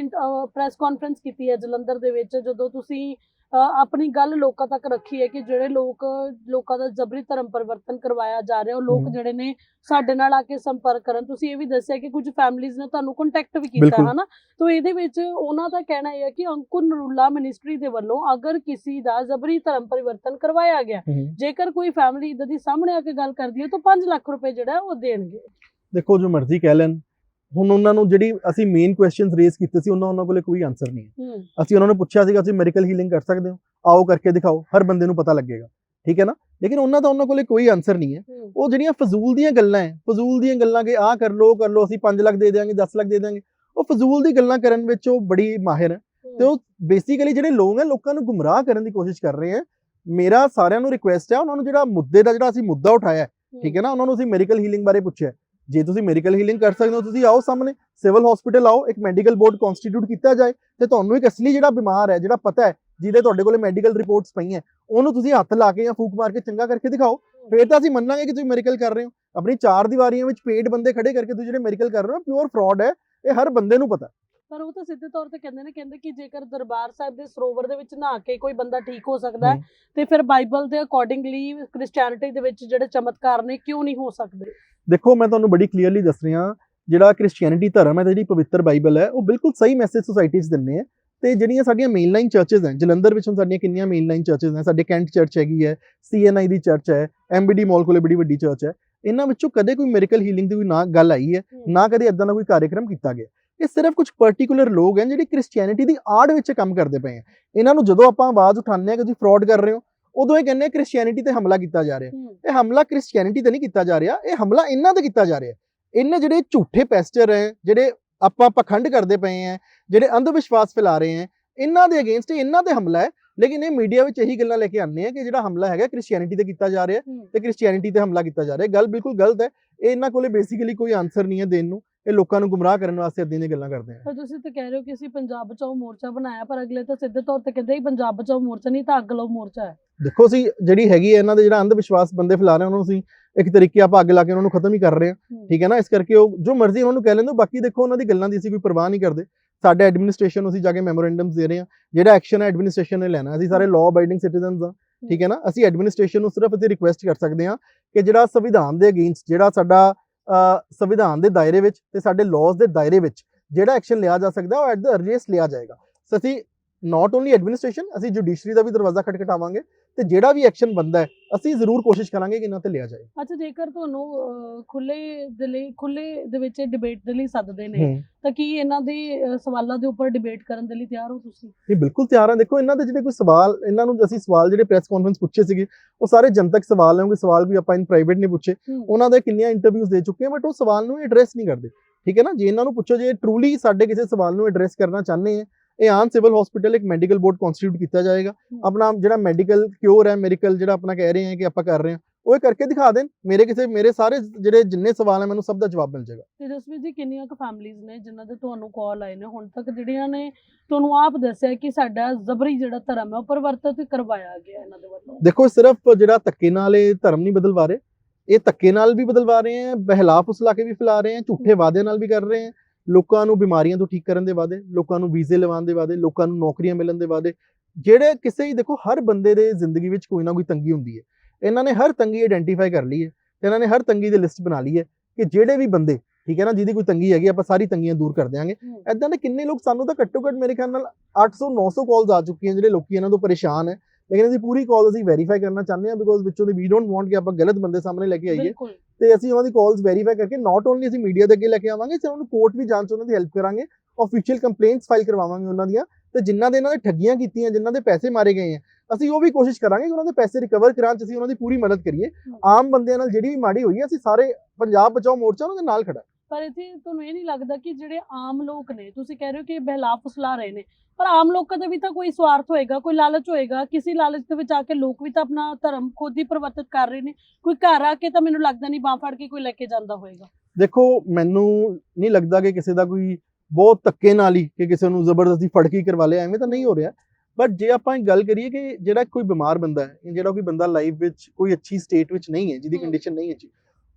ਪ੍ਰੈਸ ਕਾਨਫਰੰਸ ਕੀਤੀ ਹੈ ਜਲੰਧਰ ਦੇ ਵਿੱਚ ਜਦੋਂ ਤੁਸੀਂ ਆਪਣੀ ਗੱਲ ਲੋਕਾਂ ਤੱਕ ਰੱਖੀ ਹੈ ਕਿ ਜਿਹੜੇ ਲੋਕ ਲੋਕਾਂ ਦਾ ਜਬਰੀ ਧਰਮ ਪਰਿਵਰਤਨ ਕਰਵਾਇਆ ਜਾ ਰਿਹਾ ਉਹ ਲੋਕ। ਜਿਹੜੇ ਨੇ ਸਾਡੇ ਨਾਲ ਆ ਕੇ ਸੰਪਰਕ ਕਰਨ ਤੁਸੀਂ ਇਹ ਵੀ ਦੱਸਿਆ ਕਿ ਕੁਝ ਫੈਮਲੀਆਂ ਨੇ ਤੁਹਾਨੂੰ ਕੰਟੈਕਟ ਵੀ ਕੀਤਾ। ਹੈ ਨਾ ਤਾਂ ਇਹਦੇ ਵਿੱਚ ਉਹਨਾਂ ਦਾ ਕਹਿਣਾ ਇਹ ਹੈ ਕਿ ਅੰਕੁਰ ਨਰੂਲਾ ਮਿਨਿਸਟਰੀ ਦੇ ਵੱਲੋਂ ਅਗਰ ਕਿਸੇ ਦਾ ਜਬਰੀ ਧਰਮ ਪਰਿਵਰਤਨ ਕਰਵਾਇਆ ਗਿਆ ਜੇਕਰ ਕੋਈ ਫੈਮਿਲੀ ਇਦਾਂ ਦੀ ਸਾਹਮਣੇ ਆ ਕੇ ਗੱਲ ਕਰਦੀ ਹੈ ਤਾਂ 5 ਲੱਖ ਰੁਪਏ ਜਿਹੜਾ ਉਹ ਦੇਣਗੇ ਦੇਖੋ ਜੋ ਮਰਜ਼ੀ ਕਹਿ ਲੈਣ ਹੁਣ ਉਹਨਾਂ ਨੂੰ ਜਿਹੜੀ ਅਸੀਂ ਮੇਨ ਕੁਐਸਚਨਸ ਰੇਜ਼ ਕੀਤੇ ਸੀ ਉਹਨਾਂ ਉਹਨਾਂ ਕੋਲੇ ਕੋਈ ਆਨਸਰ ਨਹੀਂ ਹੈ। ਅਸੀਂ ਉਹਨਾਂ ਨੂੰ ਪੁੱਛਿਆ ਸੀਗਾ ਤੁਸੀਂ ਮੈਡੀਕਲ ਹੀਲਿੰਗ ਕਰ ਸਕਦੇ ਹੋ? ਆਓ ਕਰਕੇ ਦਿਖਾਓ ਹਰ ਬੰਦੇ ਨੂੰ ਪਤਾ ਲੱਗੇਗਾ। ਠੀਕ ਹੈ ਨਾ? ਲੇਕਿਨ ਉਹਨਾਂ ਦਾ ਉਹਨਾਂ ਕੋਲੇ ਕੋਈ ਆਨਸਰ ਨਹੀਂ ਹੈ। ਉਹ ਜਿਹੜੀਆਂ ਫਜ਼ੂਲ ਦੀਆਂ ਗੱਲਾਂ ਹੈ ਫਜ਼ੂਲ ਦੀਆਂ ਗੱਲਾਂ ਕਿ ਆਹ ਕਰ ਲੋ ਕਰ ਲੋ ਅਸੀਂ 5 ਲੱਖ ਦੇ ਦਿਆਂਗੇ 10 ਲੱਖ ਦੇ ਦਿਆਂਗੇ ਉਹ ਫਜ਼ੂਲ ਦੀ ਗੱਲਾਂ ਕਰਨ ਵਿੱਚ ਉਹ ਬੜੀ ਮਾਹਿਰ ਹੈ। ਤੇ ਉਹ ਬੇਸਿਕਲੀ ਜਿਹੜੇ ਲੋਕ ਹੈ ਲੋਕਾਂ ਨੂੰ ਗੁੰਮਰਾਹ ਕਰਨ ਦੀ ਕੋਸ਼ਿਸ਼ ਕਰ ਰਹੇ ਹੈ। ਮੇਰਾ ਸਾਰਿਆਂ ਨੂੰ ਰਿਕੁਐਸਟ ਹੈ ਉਹਨਾਂ ਨੂੰ ਜਿਹੜਾ ਮੁੱਦੇ ਦਾ ਜਿਹੜਾ ਅਸੀਂ ਮੁੱਦਾ ਉਠਾਇਆ ਠੀਕ ਹੈ ਨਾ? ਉਹਨਾਂ ਨੂੰ ਅਸੀਂ ਮੈਡੀਕਲ ਹੀਲਿੰਗ ਬਾਰੇ ਪੁੱਛਿਆ। ਜੇ ਤੁਸੀਂ ਮੈਡੀਕਲ ਹੀਲਿੰਗ ਕਰ ਸਕਦੇ ਹੋ, ਤੁਸੀਂ ਆਓ ਸਾਹਮਣੇ ਸਿਵਲ ਹਸਪੀਟਲ ਆਓ, ਇੱਕ ਮੈਡੀਕਲ ਬੋਰਡ ਕਨਸਟੀਟਿਊਟ ਕੀਤਾ ਜਾਏ, ਤੇ ਤੁਹਾਨੂੰ ਇੱਕ ਅਸਲੀ ਜਿਹੜਾ ਬਿਮਾਰ ਹੈ, ਜਿਹੜਾ ਪਤਾ ਹੈ, ਜਿਹਦੇ ਤੁਹਾਡੇ ਕੋਲੇ ਮੈਡੀਕਲ ਰਿਪੋਰਟਸ ਪਈਆਂ, ਉਹਨੂੰ ਤੁਸੀਂ ਹੱਥ ਲਾ ਕੇ ਜਾਂ ਫੂਕ ਮਾਰ ਕੇ ਚੰਗਾ ਕਰਕੇ ਦਿਖਾਓ। ਫੇਰ ਤਾਂ ਅਸੀਂ ਮੰਨਾਂਗੇ ਕਿ ਤੁਸੀਂ ਮੈਡੀਕਲ ਕਰ ਰਹੇ ਹੋ। ਆਪਣੀ ਚਾਰ ਦੀਵਾਰੀਆਂ ਵਿੱਚ ਪੇਡ ਬੰਦੇ ਖੜੇ ਕਰਕੇ ਤੁਸੀਂ ਜਿਹੜੇ ਮੈਡੀਕਲ ਕਰ ਰਹੇ ਹੋ ਪਿਓਰ ਫਰਾਡ ਹੈ, ਇਹ ਹਰ ਬੰਦੇ ਨੂੰ ਪਤਾ। ਪਰ ਉਹ ਤਾਂ ਸਿੱਧੇ ਤੌਰ ਤੇ ਕਹਿੰਦੇ ਨੇ ਕਹਿੰਦੇ ਕਿ ਜੇਕਰ ਦਰਬਾਰ ਸਾਹਿਬ ਦੇ ਸਰੋਵਰ ਦੇ ਵਿੱਚ ਨਹਾ ਕੇ ਕੋਈ ਬੰਦਾ ਠੀਕ ਹੋ ਸਕਦਾ ਹੈ। ਤੇ ਫਿਰ ਬਾਈਬਲ ਦੇ ਅਕੋਰਡਿੰਗਲੀ ਕ੍ਰਿਸਚੀਅਨਿਟੀ ਦੇ ਵਿੱਚ ਜਿਹੜੇ ਚਮਤਕਾਰ ਨੇ ਕਿਉਂ ਨਹੀਂ ਹੋ ਸਕਦੇ? ਦੇਖੋ ਮੈਂ ਤੁਹਾਨੂੰ ਬੜੀ ਕਲੀਅਰਲੀ ਦੱਸ ਰਿਹਾ ਜਿਹੜਾ ਕ੍ਰਿਸਚੀਅਨਿਟੀ ਧਰਮ ਹੈ ਤੇ ਜਿਹੜੀ ਪਵਿੱਤਰ ਬਾਈਬਲ ਹੈ ਉਹ ਬਿਲਕੁਲ ਸਹੀ ਮੈਸੇਜ ਸੁਸਾਇਟੀ 'ਚ ਦਿੰਦੇ ਆ। ਤੇ ਜਿਹੜੀਆਂ ਸਾਡੀਆਂ ਮੇਨਲਾਈਨ ਚਰਚਸ ਹੈ ਜਲੰਧਰ ਵਿੱਚ ਹੁਣ ਸਾਡੀਆਂ ਕਿੰਨੀਆਂ ਮੇਨਲਾਈਨ ਚਰਚਸ ਹੈ ਸਾਡੇ ਕੈਂਟ ਚਰਚ ਹੈਗੀ ਹੈ ਸੀਐਨਆਈ ਦੀ ਚਰਚ ਹੈ ਐਮਬੀਡੀ ਮਾਲ ਕੋਲੇ ਬੜੀ ਵੱਡੀ ਚਰਚ ਹੈ। ਇਹਨਾਂ ਵਿੱਚੋਂ ਕਦੇ ਕੋਈ ਮੈਡੀਕਲ ਹੀਲਿੰਗ ਦੀ ਕੋਈ ਨਾ ਗੱਲ ਆਈ ਹੈ ਨਾ ਕਦੇ ਇਦਾਂ ਦਾ ਕੋਈ ਕਾਰਜਕ੍ਰਮ ਕੀਤਾ ਗਿਆ। ਇਹ ਸਿਰਫ ਕੁਝ ਪਾਰਟਿਕੂਲਰ ਲੋਕ ਹਨ ਜਿਹੜੇ ਕ੍ਰਿਸਚੀਅਨਿਟੀ ਦੀ ਆੜ ਵਿੱਚ ਕੰਮ ਕਰਦੇ ਪਏ ਆ ਇਹਨਾਂ ਨੂੰ ਜਦੋਂ ਆਪਾਂ ਆਵਾਜ਼ ਉਠਾਉਂਦੇ ਆ ਕਿ ਤੁਸੀਂ ਫਰਾਡ ਕਰ ਰਹੇ ਹੋ ਉਦੋਂ ਇਹ ਕਹਿੰਦੇ ਆ ਕ੍ਰਿਸਚੀਅਨਿਟੀ ਤੇ ਹਮਲਾ ਕੀਤਾ ਜਾ ਰਿਹਾ। ਇਹ ਹਮਲਾ ਕ੍ਰਿਸਚੀਅਨਿਟੀ ਤੇ ਨਹੀਂ ਕੀਤਾ ਜਾ ਰਿਹਾ ਇਹ ਹਮਲਾ ਇਹਨਾਂ ਤੇ ਕੀਤਾ ਜਾ ਰਿਹਾ। ਇਹਨਾਂ ਜਿਹੜੇ ਝੂਠੇ ਪੈਸਟਰ ਹੈ ਜਿਹੜੇ ਆਪਾਂ ਪਖੰਡ ਕਰਦੇ ਪਏ ਆ ਜਿਹੜੇ ਅੰਧ ਵਿਸ਼ਵਾਸ ਫੈਲਾ ਰਹੇ ਆ ਇਹਨਾਂ ਦੇ ਅਗੇਂਸਟ ਇਹਨਾਂ ਤੇ ਹਮਲਾ ਹੈ। ਲੇਕਿਨ ਇਹ ਮੀਡੀਆ ਵਿੱਚ ਇਹੀ ਗੱਲਾਂ ਲੈ ਕੇ ਆਉਂਦੇ ਆ ਕਿ ਜਿਹੜਾ ਹਮਲਾ ਹੈਗਾ ਕ੍ਰਿਸਚੀਅਨਿਟੀ ਤੇ ਕੀਤਾ ਜਾ ਰਿਹਾ। ਤੇ ਕ੍ਰਿਸਚੀਅਨਿਟੀ ਤੇ ਹਮਲਾ ਕੀਤਾ ਜਾ ਰਿਹਾ। ਗੱਲ ਬਿਲਕੁਲ ਗਲਤ ਹੈ। ਇਹ ਇਹਨਾਂ ਕੋਲੇ ਬੇਸਿਕਲੀ ਕੋਈ ਆਨਸਰ ਨਹੀਂ ਹੈ ਦੇਣ ਨੂੰ। ਇਹ ਲੋਕਾਂ ਨੂੰ ਗੁੰਮਰਾਹ ਕਰਨ ਵਾਸਤੇ ਇਦਾਂ ਦੀਆਂ ਗੱਲਾਂ ਕਰਦੇ ਆ। ਪਰ ਤੁਸੀਂ ਤਾਂ ਕਹਿ ਰਹੇ ਹੋ ਕਿ ਅਸੀਂ ਪੰਜਾਬ ਬਚਾਓ ਮੋਰਚਾ ਬਣਾਇਆ ਪਰ ਅਗਲੇ ਤਾਂ ਸਿੱਧੇ ਤੌਰ ਤੇ ਕਹਿੰਦੇ ਹੀ ਪੰਜਾਬ ਬਚਾਓ ਮੋਰਚਾ ਨਹੀਂ ਤਾਂ ਅੱਗ ਲਾਓ ਮੋਰਚਾ ਹੈ। ਦੇਖੋ ਅਸੀਂ ਜਿਹੜੀ ਹੈਗੀ ਹੈ ਇਹਨਾਂ ਦੇ ਜਿਹੜਾ ਅੰਧ ਵਿਸ਼ਵਾਸ ਬੰਦੇ ਫੈਲਾ ਰਹੇ ਉਹਨਾਂ ਨੂੰ ਅਸੀਂ ਇੱਕ ਤਰੀਕੇ ਆਪਾਂ ਅੱਗ ਲਾ ਕੇ ਉਹਨਾਂ ਨੂੰ ਖਤਮ ਹੀ ਕਰ ਰਹੇ ਹਾਂ। ਠੀਕ ਹੈ ਨਾ? ਇਸ ਕਰਕੇ ਉਹ ਜੋ ਮਰਜ਼ੀ ਉਹਨਾਂ ਨੂੰ ਕਹਿ ਲੈਂਦੇ ਬਾਕੀ ਦੇਖੋ ਉਹਨਾਂ ਦੀ ਗੱਲਾਂ ਦੀ ਅਸੀਂ ਕੋਈ ਪਰਵਾਹ ਨਹੀਂ ਕਰਦੇ। ਸਾਡੇ ਐਡਮਿਨਿਸਟ੍ਰੇਸ਼ਨ ਨੂੰ ਅਸੀਂ ਜਾ ਕੇ ਮੈਮੋਰੈਂਡਮਸ ਦੇ ਰਹੇ ਹਾਂ ਜਿਹੜਾ ਐਕਸ਼ਨ ਹੈ ਐਡਮਿਨਿਸਟ੍ਰੇਸ਼ਨ ਨੇ ਲੈਣਾ। ਅਸੀਂ ਸਾਰੇ ਲਾਅ ਅਬਾਈਡਿੰਗ ਸਿਟੀਜ਼ਨਸ ਹਾਂ ਠੀਕ ਹੈ ਨਾ? ਅਸੀਂ ਐਡਮਿਨਿਸਟ੍ਰੇਸ਼ਨ ਨੂੰ ਸਿਰਫ ਅਸੀਂ ਰਿਕੁਐਸਟ ਕਰ ਸਕਦੇ ਹਾਂ ਕਿ ਜਿਹੜਾ ਸੰਵਿਧਾਨ ਦੇ ਅਗੇਂਸਟ ਜਿਹੜਾ ਸਾਡਾ ਸੰਵਿਧਾਨ ਦੇ ਦਾਇਰੇ ਵਿੱਚ ਤੇ ਸਾਡੇ ਲਾਜ਼ ਦੇ ਦਾਇਰੇ ਵਿੱਚ ਜਿਹੜਾ ਐਕਸ਼ਨ ਲਿਆ ਜਾ ਸਕਦਾ, ਉਹ ਐਟ ਦ ਅਰਲੀਐਸਟ ਲਿਆ ਜਾਏਗਾ। ਸੋ ਅਸੀਂ ਨਾਟ ਓਨਲੀ ਐਡਮਿਨਿਸਟ੍ਰੇਸ਼ਨ ਅਸੀਂ ਜੁਡੀਸ਼ਰੀ ਦਾ ਵੀ ਦਰਵਾਜ਼ਾ ਖਟਖਟਾਵਾਂਗੇ ਤੇ ਜਿਹੜਾ ਵੀ ਐਕਸ਼ਨ ਬੰਦਾ ਹੈ ਅਸੀਂ ਜ਼ਰੂਰ ਕੋਸ਼ਿਸ਼ ਕਰਾਂਗੇ ਕਿ ਇਹਨਾਂ ਤੇ ਲਿਆ ਜਾਏ। ਅੱਛਾ ਜੇਕਰ ਤੁਹਾਨੂੰ ਖੁੱਲੇ ਦੇ ਲਈ ਖੁੱਲੇ ਦੇ ਵਿੱਚ ਡਿਬੇਟ ਦੇ ਲਈ ਸੱਦਦੇ ਨੇ ਤਾਂ ਕੀ ਇਹਨਾਂ ਦੇ ਸਵਾਲਾਂ ਦੇ ਉੱਪਰ ਡਿਬੇਟ ਕਰਨ ਦੇ ਲਈ ਤਿਆਰ ਹੋ ਤੁਸੀਂ? ਇਹ ਬਿਲਕੁਲ ਤਿਆਰ ਹਾਂ। ਦੇਖੋ ਇਹਨਾਂ ਦੇ ਜਿਹੜੇ ਕੋਈ ਸਵਾਲ ਇਹਨਾਂ ਨੂੰ ਅਸੀਂ ਸਵਾਲ ਜਿਹੜੇ ਪ੍ਰੈਸ ਕਾਨਫਰੰਸ ਪੁੱਛੇ ਸੀਗੇ ਉਹ ਸਾਰੇ ਜਨਤਕ ਸਵਾਲ ਹੈ ਕੋਈ ਸਵਾਲ ਵੀ ਆਪਾਂ ਇਨ ਪ੍ਰਾਈਵੇਟ ਨਹੀਂ ਪੁੱਛੇ। ਉਹਨਾਂ ਦੇ ਕਿੰਨੀਆਂ ਇੰਟਰਵਿਊਜ਼ ਦੇ ਚੁੱਕੇ ਆ ਬਟ ਉਹ ਸਵਾਲ ਨੂੰ ਐਡਰੈਸ ਨਹੀਂ ਕਰਦੇ। ਠੀਕ ਹੈ ਨਾ? ਜੇ ਇਹਨਾਂ ਨੂੰ ਪੁੱਛੋ ਜੇ ਟਰੂਲੀ ਸਾਡੇ ਕਿਸੇ ਸਵਾਲ ਨੂੰ ਐਡਰੈਸ ਕਰਨਾ ਚਾਹੁੰਦੇ ਆ ਇਹ ਆਨ ਸਿਵਲ ਹਸਪੀਟਲ ਇੱਕ ਮੈਡੀਕਲ ਬੋਰਡ ਕਨਸਟੀਟਿਊਟ ਕੀਤਾ ਜਾਏਗਾ। ਆਪਣਾ ਜਿਹੜਾ ਮੈਡੀਕਲ ਕਿਉਰ ਹੈ ਮੈਡੀਕਲ ਜਿਹੜਾ ਆਪਣਾ ਕਹਿ ਰਹੇ ਆ ਕਿ ਆਪਾਂ ਕਰ ਰਹੇ ਹਾਂ ਉਹ ਕਰਕੇ ਦਿਖਾ ਦੇਣ। ਮੇਰੇ ਕਿਸੇ ਮੇਰੇ ਸਾਰੇ ਜਿਹੜੇ ਜਿੰਨੇ ਸਵਾਲ ਹੈ ਮੈਨੂੰ ਸਭ ਦਾ ਜਵਾਬ ਮਿਲ ਜਾਏਗਾ। ਤੇ ਜਸਵੀਰ ਜੀ ਕਿੰਨੀਆਂ ਕੁ ਫੈਮਲੀਆਂ ਨੇ ਜਿਨ੍ਹਾਂ ਦੇ ਤੁਹਾਨੂੰ ਕਾਲ ਆਏ ਨੇ? ਹੁਣ ਤੱਕ ਜਿਹੜੀਆਂ ਨੇ ਤੁਹਾਨੂੰ ਆਪ ਦੱਸਿਆ ਕਿ ਸਾਡਾ ਜ਼ਬਰੀ ਜਿਹੜਾ ਧਰਮ ਹੈ ਉਹ ਪਰਿਵਰਤਿਤ ਕਰਵਾਇਆ ਗਿਆ ਇਹਨਾਂ ਦੇ ਵੱਲੋਂ। ਦੇਖੋ ਸਿਰਫ ਜਿਹੜਾ ਧੱਕੇ ਨਾਲ ਇਹ ਧਰਮ ਨਹੀਂ ਬਦਲਵਾ ਰਹੇ ਇਹ ਧੱਕੇ ਨਾਲ ਵੀ ਬਦਲਵਾ ਰਹੇ ਹੈ ਬਹਿਲਾ ਫੁਸਲਾ ਕੇ ਵੀ ਫੈਲਾ ਰਹੇ ਹੈ ਝੂਠੇ ਵਾਅਦੇ ਨਾਲ ਵੀ ਕਰ ਰਹੇ ਹੈ। ਲੋਕਾਂ ਨੂੰ ਬਿਮਾਰੀਆਂ ਤੋਂ ਠੀਕ ਕਰਨ ਦੇ ਵਾਅਦੇ ਲੋਕਾਂ ਨੂੰ ਵੀਜ਼ੇ ਲਵਾਉਣ ਦੇ ਵਾਅਦੇ ਲੋਕਾਂ ਨੂੰ ਨੌਕਰੀਆਂ ਮਿਲਣ ਦੇ ਵਾਅਦੇ ਜਿਹੜੇ ਕਿਸੇ ਹੀ ਦੇਖੋ ਹਰ ਬੰਦੇ ਦੇ ਜ਼ਿੰਦਗੀ ਵਿੱਚ ਕੋਈ ਨਾ ਕੋਈ ਤੰਗੀ ਹੁੰਦੀ ਹੈ। ਇਹਨਾਂ ਨੇ ਹਰ ਤੰਗੀ ਆਇਡੈਂਟੀਫਾਈ ਕਰ ਲਈ ਹੈ ਤੇ ਇਹਨਾਂ ਨੇ ਹਰ ਤੰਗੀ ਦੀ ਲਿਸਟ ਬਣਾ ਲਈ ਹੈ ਕਿ ਜਿਹੜੇ ਵੀ ਬੰਦੇ ਠੀਕ ਹੈ ਨਾ ਜਿਹਦੀ ਕੋਈ ਤੰਗੀ ਹੈਗੀ ਆਪਾਂ ਸਾਰੀ ਤੰਗੀਆਂ ਦੂਰ ਕਰ ਹਮ। ਐਦਾਂ ਦੇ ਕਿੰਨੇ ਲੋਕ ਸਾਨੂੰ ਤਾਂ ਘੱਟੋ ਘੱਟ ਮੇਰੇ ਖਿਆਲ ਨਾਲ 800 900 ਕਾਲਸ ਆ ਚੁੱਕੀਆਂ ਜਿਹੜੇ ਲੋਕੀ ਇਹਨਾਂ ਤੋਂ ਪਰੇਸ਼ਾਨ ਹੈ। ਲੇਕਿਨ ਅਸੀਂ ਪੂਰੀ ਕਾਲ ਅਸੀਂ ਵੈਰੀਫਾਈ ਕਰਨਾ ਚਾਹੁੰਦੇ ਹਾਂ ਬਿਕੋਜ਼ ਵਿੱਚੋਂ ਦੀ ਵੀ ਡੋਨਟ ਵਾਂਟ ਕਿ ਆਪਾਂ ਗਲਤ ਬੰਦੇ ਸਾਹਮਣੇ ਲੈ ਕੇ ਆਈਏ। ਤੇ ਅਸੀਂ ਉਹਨਾਂ ਦੀ ਕਾਲਸ ਵੈਰੀਫਾਈ ਕਰਕੇ ਨਾਟ ਓਨਲੀ ਅਸੀਂ ਮੀਡੀਆ ਦੇ ਅੱਗੇ ਲੈ ਕੇ ਆਵਾਂਗੇ ਅਸੀਂ ਉਹਨਾਂ ਕੋਰਟ ਵੀ ਜਾਂਚ ਉਹਨਾਂ ਦੀ ਹੈਲਪ ਕਰਾਂਗੇ ਆਫੀਸ਼ੀਅਲ ਕੰਪਲੇਂਟਸ ਫਾਈਲ ਕਰਵਾਵਾਂਗੇ ਉਹਨਾਂ ਦੀਆਂ ਤੇ ਜਿਨ੍ਹਾਂ ਦੇ ਇਹਨਾਂ ਨੇ ਠੱਗੀਆਂ ਕੀਤੀਆਂ ਜਿਨ੍ਹਾਂ ਦੇ ਪੈਸੇ ਮਾਰੇ ਗਏ ਆ ਅਸੀਂ ਉਹ ਵੀ ਕੋਸ਼ਿਸ਼ ਕਰਾਂਗੇ ਕਿ ਉਹਨਾਂ ਦੇ ਪੈਸੇ ਰਿਕਵਰ ਚ ਅਸੀਂ ਉਹਨਾਂ ਦੀ ਪੂਰੀ ਮਦਦ ਕਰੀਏ। ਆਮ ਬੰਦਿਆਂ ਨਾਲ ਜਿਹੜੀ ਵੀ ਮਾੜੀ ਹੋਈ ਹੈ ਅਸੀਂ ਸਾਰੇ ਪੰਜਾਬ ਬਚਾਓ ਮੋਰਚਾ ਉਹਨਾਂ ਦੇ ਨਾਲ ਖੜਾ। ਪਰ ਇੱਥੇ ਤੁਹਾਨੂੰ ਇਹ ਨਹੀਂ ਲੱਗਦਾ ਕਿ ਜਿਹੜੇ ਆਮ ਲੋਕ ਨੇ ਤੁਸੀਂ ਕਹਿ ਰਹੇ ਹੋ ਕਿ ਬਹਿਲਾ ਫੁਸਲਾ ਰਹੇ ਨੇ ਪਰ ਆਮ ਲੋਕਾਂ ਦਾ ਵੀ ਤਾਂ ਕੋਈ ਸਵਾਰਥ ਹੋਏਗਾ ਕੋਈ ਲਾਲਚ ਹੋਏਗਾ ਕਿਸੇ ਲਾਲਚ ਦੇ ਵਿੱਚ ਆ ਕੇ ਲੋਕ ਵੀ ਤਾਂ ਆਪਣਾ ਧਰਮ ਖੁਦ ਹੀ ਪਰਿਵਰਤਿਤ ਕਰ ਰਹੇ ਨੇ ਕੋਈ ਘਰ ਆ ਕੇ ਤਾਂ ਮੈਨੂੰ ਲੱਗਦਾ ਨਹੀਂ ਬਾਂਹ ਫੜ ਕੇ ਕੋਈ ਲੈ ਕੇ ਜਾਂਦਾ ਹੋਏਗਾ ਦੇਖੋ ਮੈਨੂੰ ਨਹੀਂ ਲੱਗਦਾ ਕਿ ਕਿਸੇ ਦਾ ਕੋਈ ਬਹੁਤ ਧੱਕੇ ਨਾਲ ਹੀ ਕਿ ਕਿਸੇ ਨੂੰ ਜ਼ਬਰਦਸਤੀ ਫੜਕੀ ਕਰਵਾ ਲਿਆ ਐਵੇਂ ਤਾਂ ਨਹੀਂ ਹੋ ਰਿਹਾ ਬਟ ਜੇ ਆਪਾਂ ਗੱਲ ਕਰੀਏ ਕਿ ਜਿਹੜਾ ਕੋਈ ਬਿਮਾਰ ਬੰਦਾ ਹੈ ਜਿਹੜਾ ਕੋਈ ਬੰਦਾ ਲਾਈਫ ਵਿੱਚ ਕੋਈ ਅੱਛੀ ਸਟੇਟ ਵਿੱਚ ਨਹੀਂ ਹੈ ਜਿਹਦੀ। ਕੰਡੀਸ਼ਨ ਨਹੀਂ ਹੈ ਜੀ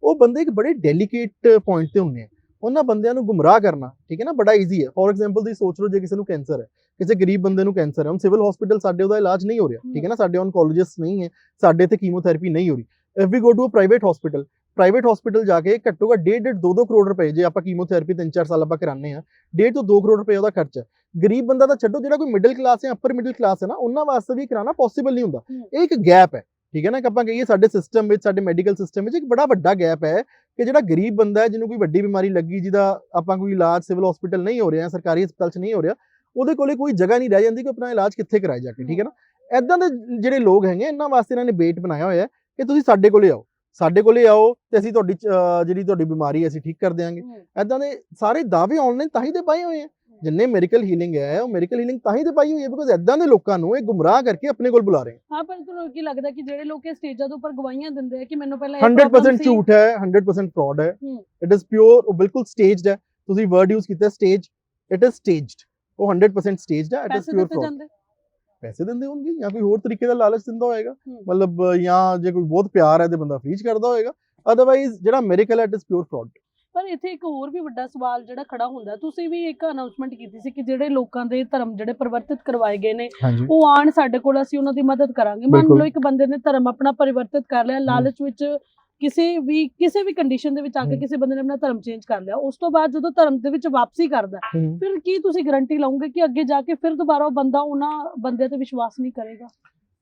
ਉਹ ਬੰਦੇ ਇੱਕ ਬੜੇ ਡੈਲੀਕੇਟ ਪੁਆਇੰਟ ਤੇ ਹੁੰਦੇ ਆ। ਉਹਨਾਂ ਬੰਦਿਆਂ ਨੂੰ ਗੁੰਮਰਾਹ ਕਰਨਾ ਠੀਕ ਹੈ ਨਾ? ਬੜਾ ਈਜ਼ੀ ਹੈ। ਫੋਰ ਐਗਜ਼ਾਮਪਲ ਤੁਸੀਂ ਸੋਚ ਲਓ ਜੇ ਕਿਸੇ ਨੂੰ ਕੈਂਸਰ ਹੈ ਕਿਸੇ ਗਰੀਬ ਬੰਦੇ ਨੂੰ ਕੈਂਸਰ ਹੈ ਹੁਣ ਸਿਵਲ ਹਸਪੀਟਲ ਸਾਡੇ ਉਹਦਾ ਇਲਾਜ ਨਹੀਂ ਹੋ ਰਿਹਾ ਠੀਕ ਹੈ ਨਾ? ਸਾਡੇ ਓਨਕੋਲੋਜਿਸਟ ਨਹੀਂ ਹੈ ਸਾਡੇ ਤੇ ਕੀਮੋਥੈਰੇਪੀ ਨਹੀਂ ਹੋ ਰਹੀ। If we go to a private hospital private hospital ਜਾ ਕੇ ਘੱਟੋ ਘੱਟ 1.5 2-2 ਕਰੋੜ ਰੁਪਏ ਜੇ ਆਪਾਂ ਕੀਮੋਥੈਰੇਪੀ 3-4 ਸਾਲ ਆਪਾਂ ਕਰਾਉਂਦੇ ਆ 1.5 ਤੋਂ 2 ਕਰੋੜ ਰੁਪਏ ਉਹਦਾ ਖਰਚਾ ਹੈ। ਗਰੀਬ ਬੰਦਾ ਤਾਂ ਛੱਡੋ ਜਿਹੜਾ ਕੋਈ ਮਿਡਲ ਕਲਾਸ ਹੈ ਅਪਰ ਮਿਡਲ ਕਲਾਸ ਹੈ ਨਾ ਉਹਨਾਂ ਵਾਸਤੇ ਵੀ ਕਰਾਉਣਾ ਪੋਸੀਬਲ ਨਹੀਂ ਹੁੰਦਾ। ਇਹ ਇੱਕ ਗੈਪ ਹੈ। ਠੀਕ ਹੈ ਨਾ ਕਿ ਆਪਾਂ ਕਹੀਏ ਸਾਡੇ ਸਿਸਟਮ ਵਿੱਚ ਸਾਡੇ ਮੈਡੀਕਲ ਸਿਸਟਮ ਵਿੱਚ ਇੱਕ ਬੜਾ ਵੱਡਾ ਗੈਪ ਹੈ ਕਿ ਜਿਹੜਾ ਗਰੀਬ ਬੰਦਾ ਹੈ ਜਿਹਨੂੰ ਕੋਈ ਵੱਡੀ ਬਿਮਾਰੀ ਲੱਗੀ ਜਿਹਦਾ ਆਪਾਂ ਕੋਈ ਇਲਾਜ ਸਿਵਲ ਹਸਪੀਟਲ ਨਹੀਂ ਹੋ ਰਿਹਾ ਸਰਕਾਰੀ ਹਸਪਤਾਲ 'ਚ ਨਹੀਂ ਹੋ ਰਿਹਾ ਉਹਦੇ ਕੋਲੇ ਕੋਈ ਜਗ੍ਹਾ ਨਹੀਂ ਰਹਿ ਜਾਂਦੀ ਕਿ ਆਪਣਾ ਇਲਾਜ ਕਿੱਥੇ ਕਰਾਏ ਜਾ ਕੇ ਠੀਕ ਹੈ ਨਾ? ਐਦਾਂ ਦੇ ਜਿਹੜੇ ਲੋਕ ਹੈਗੇ ਇਹਨਾਂ ਵਾਸਤੇ ਇਹਨਾਂ ਨੇ ਬੇਟ ਬਣਾਇਆ ਹੋਇਆ ਹੈ ਕਿ ਤੁਸੀਂ ਸਾਡੇ ਕੋਲੇ ਆਓ ਸਾਡੇ ਕੋਲੇ ਆਓ ਤੇ ਅਸੀਂ ਤੁਹਾਡੀ ਜਿਹੜੀ ਤੁਹਾਡੀ ਬਿਮਾਰੀ ਅਸੀਂ ਠੀਕ ਕਰ ਦਿਆਂਗੇ। ਐਦਾਂ ਦੇ ਸਾਰੇ ਦਾਅਵੇ ਆਨਲਾਈਨ ਤਾਂ ਹੀ ਤੇ ਪਾਏ ਹੋਏ ਆ ਜਿੰਨੇ ਮੈਡੀਕਲ ਹੀਲਿੰਗ ਹੈ ਉਹ ਮੈਡੀਕਲ ਹੀਲਿੰਗ ਤਾਂ ਹੀ ਤੇ ਪਾਈ ਹੋਈ ਹੈ ਬਿਕੋਜ਼ ਐਦਾਂ ਦੇ ਲੋਕਾਂ ਨੂੰ ਇਹ ਗੁੰਮਰਾਹ ਕਰਕੇ ਆਪਣੇ ਕੋਲ ਬੁਲਾ ਰਹੇ ਹੈ। ਹਾਂ ਪਰ ਤੁਹਾਨੂੰ ਕੀ ਲੱਗਦਾ ਕਿ ਜਿਹੜੇ ਲੋਕ ਇਹ ਸਟੇਜਾਂ ਦੇ ਉੱਪਰ ਗਵਾਹੀਆਂ ਦਿੰਦੇ ਆ ਕਿ ਮੈਨੂੰ ਪਹਿਲਾਂ ਇਹ problem 100% ਸੀ। ਝੂਠ ਹੈ 100% ਫਰਾਡ ਹੈ। ਇਟ ਇਜ਼ ਪਿਓਰ ਉਹ ਬਿਲਕੁਲ ਸਟੇਜਡ ਹੈ। ਤੁਸੀਂ ਵਰਡ ਯੂਜ਼ ਕੀਤਾ ਸਟੇਜ ਇਟ ਇਜ਼ ਸਟੇਜਡ ਉਹ 100% ਸਟੇਜਡ ਹੈ ਇਟ ਇਜ਼ ਪਿਓਰ ਫਰਾਡ ਪੈਸੇ ਦਿੰਦੇ ਹੋਣਗੇ ਜਾਂ ਕੋਈ ਹੋਰ ਤਰੀਕੇ ਦਾ ਲਾਲਚ ਦਿੰਦਾ ਹੋਏਗਾ। ਮਤਲਬ ਜਾਂ ਜੇ ਕੋਈ ਬਹੁਤ ਪਿਆਰ ਹੈ ਤੇ ਬੰਦਾ ਫ੍ਰੀ ਚ ਕਰਦਾ ਹੋਏਗਾ। ਅਦਰਵਾਈਜ਼ ਜਿਹੜਾ ਮੈਰੀਕਲ ਹੈ ਇਟ ਇਜ਼ ਪਿਓਰ ਫਰਾਡ ਪਰ ਇੱਥੇ ਇੱਕ ਹੋਰ ਵੀ ਵੱਡਾ ਸਵਾਲ ਜਿਹੜਾ ਖੜਾ ਹੁੰਦਾ ਤੁਸੀਂ ਵੀ ਇੱਕ ਅਨਾਉਂਸਮੈਂਟ ਕੀਤੀ ਸੀ ਕਿ ਜਿਹੜੇ ਲੋਕਾਂ ਦੇ ਧਰਮ ਜਿਹੜੇ ਪਰਿਵਰਤਿਤ ਕਰਵਾਏ ਗਏ ਨੇ ਉਹ ਆਣ ਸਾਡੇ ਕੋਲ ਅਸੀਂ ਉਹਨਾਂ ਦੀ ਮਦਦ ਕਰਾਂਗੇ। ਮੰਨ। ਲਓ ਇੱਕ ਬੰਦੇ ਨੇ ਧਰਮ ਆਪਣਾ ਪਰਿਵਰਤਿਤ ਕਰ ਲਿਆ ਲਾਲਚ ਵਿੱਚ ਕਿਸੇ ਵੀ ਕਿਸੇ ਵੀ ਕੰਡੀਸ਼ਨ ਦੇ ਵਿੱਚ ਆ ਕੇ। ਕਿਸੇ ਬੰਦੇ ਨੇ ਆਪਣਾ ਧਰਮ ਚੇਂਜ ਕਰ ਲਿਆ ਉਸ ਤੋਂ ਬਾਅਦ ਜਦੋਂ ਧਰਮ ਦੇ ਵਿੱਚ ਵਾਪਸੀ ਕਰਦਾ ਫਿਰ ਕੀ ਤੁਸੀਂ ਗਾਰੰਟੀ ਲਓਗੇ ਕਿ ਅੱਗੇ ਜਾ ਕੇ ਫਿਰ ਦੁਬਾਰਾ ਉਹ ਬੰਦਾ ਉਹਨਾਂ ਬੰਦਿਆਂ ਤੇ ਵਿਸ਼ਵਾਸ ਨਹੀਂ ਕਰੇਗਾ?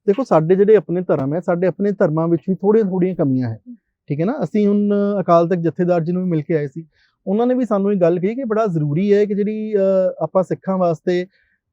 ਦੇਖੋ ਸਾਡੇ ਜਿਹੜੇ ਆਪਣੇ ਧਰਮ ਹੈ ਸਾਡੇ ਆਪਣੇ ਧਰਮਾਂ ਵਿੱਚ ਵੀ ਥੋੜੀਆਂ ਥੋੜੀਆਂ ਕਮੀਆਂ ਹੈ। ਠੀਕ ਹੈ ਨਾ? ਅਸੀਂ ਹੁਣ ਅਕਾਲ ਤਖਤ ਜਥੇਦਾਰ ਜੀ ਨੂੰ ਵੀ ਮਿਲ ਕੇ ਆਏ ਸੀ। ਉਹਨਾਂ ਨੇ ਵੀ ਸਾਨੂੰ ਇਹ ਗੱਲ ਕਹੀ ਕਿ ਬੜਾ ਜ਼ਰੂਰੀ ਹੈ ਕਿ ਜਿਹੜੀ ਆਪਾਂ ਸਿੱਖਾਂ ਵਾਸਤੇ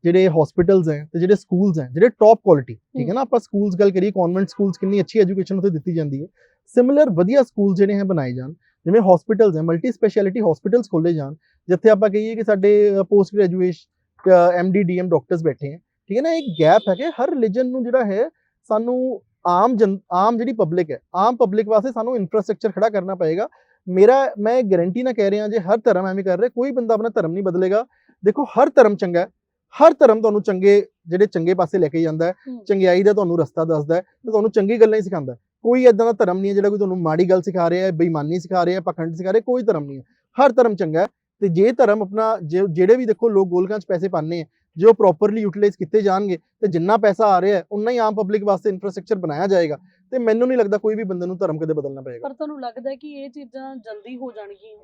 ਜਿਹੜੇ ਹਸਪੀਟਲਸ ਹੈ ਤੇ ਜਿਹੜੇ ਸਕੂਲਸ ਹੈ ਜਿਹੜੇ ਟੌਪ ਕੁਆਲਿਟੀ ਠੀਕ ਹੈ ਨਾ? ਆਪਾਂ ਸਕੂਲਸ ਗੱਲ ਕਰੀਏ ਕਨਵੈਂਟ ਸਕੂਲਸ ਕਿੰਨੀ ਅੱਛੀ ਐਜੂਕੇਸ਼ਨ ਉੱਥੇ ਦਿੱਤੀ ਜਾਂਦੀ ਹੈ। ਸਿਮਿਲਰ ਵਧੀਆ ਸਕੂਲ ਜਿਹੜੇ ਹੈ ਬਣਾਏ ਜਾਣ। ਜਿਵੇਂ ਹਸਪੀਟਲਸ ਹੈ ਮਲਟੀ ਸਪੈਸ਼ਲਿਟੀ ਹਸਪੀਟਲਸ ਖੋਲੇ ਜਾਣ ਜਿੱਥੇ ਆਪਾਂ ਕਹੀਏ ਕਿ ਸਾਡੇ post graduate MD DM doctors ਬੈਠੇ ਹੈ। ਠੀਕ ਹੈ ਨਾ? ਇੱਕ ਗੈਪ ਹੈ ਕਿ ਹਰ ਰਿਲੀਜਨ ਨੂੰ ਜਿਹੜਾ ਹੈ ਸਾਨੂੰ ਆਮ ਜਨ ਆਮ ਜਿਹੜੀ ਪਬਲਿਕ ਹੈ ਆਮ ਪਬਲਿਕ ਵਾਸਤੇ ਸਾਨੂੰ ਇਨਫਰਾਸਟ੍ਰਕਚਰ ਖੜਾ ਕਰਨਾ ਪਏਗਾ। ਮੇਰਾ ਮੈਂ ਗਾਰੰਟੀ ਨਾ ਕਹਿ ਰਿਹਾ ਜੇ ਹਰ ਧਰਮ ਐਵੇਂ ਕਰ ਰਿਹਾ ਕੋਈ ਬੰਦਾ ਆਪਣਾ ਧਰਮ ਨਹੀਂ ਬਦਲੇਗਾ। ਦੇਖੋ ਹਰ ਧਰਮ ਚੰਗਾ ਹੈ। ਹਰ ਧਰਮ ਤੁਹਾਨੂੰ ਚੰਗੇ ਜਿਹੜੇ ਚੰਗੇ ਪਾਸੇ ਲੈ ਕੇ ਜਾਂਦਾ ਹੈ। ਚੰਗਿਆਈ ਦਾ ਤੁਹਾਨੂੰ ਰਸਤਾ ਦੱਸਦਾ ਹੈ ਤੇ ਤੁਹਾਨੂੰ ਚੰਗੀ ਗੱਲਾਂ ਹੀ ਸਿਖਾਉਂਦਾ ਕੋਈ ਇਦਾਂ ਦਾ ਧਰਮ ਨਹੀਂ ਹੈ ਜਿਹੜਾ ਕੋਈ ਤੁਹਾਨੂੰ ਮਾੜੀ ਗੱਲ ਸਿਖਾ ਰਿਹਾ ਹੈ ਬੇਈਮਾਨੀ ਸਿਖਾ ਰਿਹਾ ਹੈ ਪਖੰਡ ਸਿਖਾ ਰਿਹਾ ਕੋਈ ਧਰਮ ਨਹੀਂ ਹੈ। ਹਰ ਧਰਮ ਚੰਗਾ ਹੈ ਤੇ ਜੇ ਧਰਮ ਆਪਣਾ ਜਿਹੜੇ ਵੀ ਦੇਖੋ ਲੋਕ ਗੋਲਕਾਂ 'ਚ ਪੈਸੇ ਪਾਉਂਦੇ ਆ ਜੇ ਉਹ ਪ੍ਰੋਪਰਲੀ ਯੂਟਿਲਾਈਜ਼ ਕੀਤੇ ਜਾਣਗੇ ਤੇ ਜਿੰਨਾ ਪੈਸਾ ਆ ਰਿਹਾ ਹੈ ਉਨਾ ਹੀ ਆਮ ਪਬਲਿਕ ਵਾਸਤੇ ਇਨਫਰਾਸਟ੍ਰਕਚਰ ਬਣਾਇਆ ਜਾਏਗਾ। ਤੇ ਮੈਨੂੰ ਨਹੀਂ ਲੱਗਦਾ ਕੋਈ ਵੀ ਬੰਦੇ ਨੂੰ ਧਰਮ ਕਦੇ ਬਦਲਣਾ ਪਏਗਾ। ਪਰ ਤੁਹਾਨੂੰ ਲੱਗਦਾ ਕਿ ਇਹ ਚੀਜ਼ਾਂ ਜਲਦੀ ਹੋ ਜਾਣਗੀਆਂ?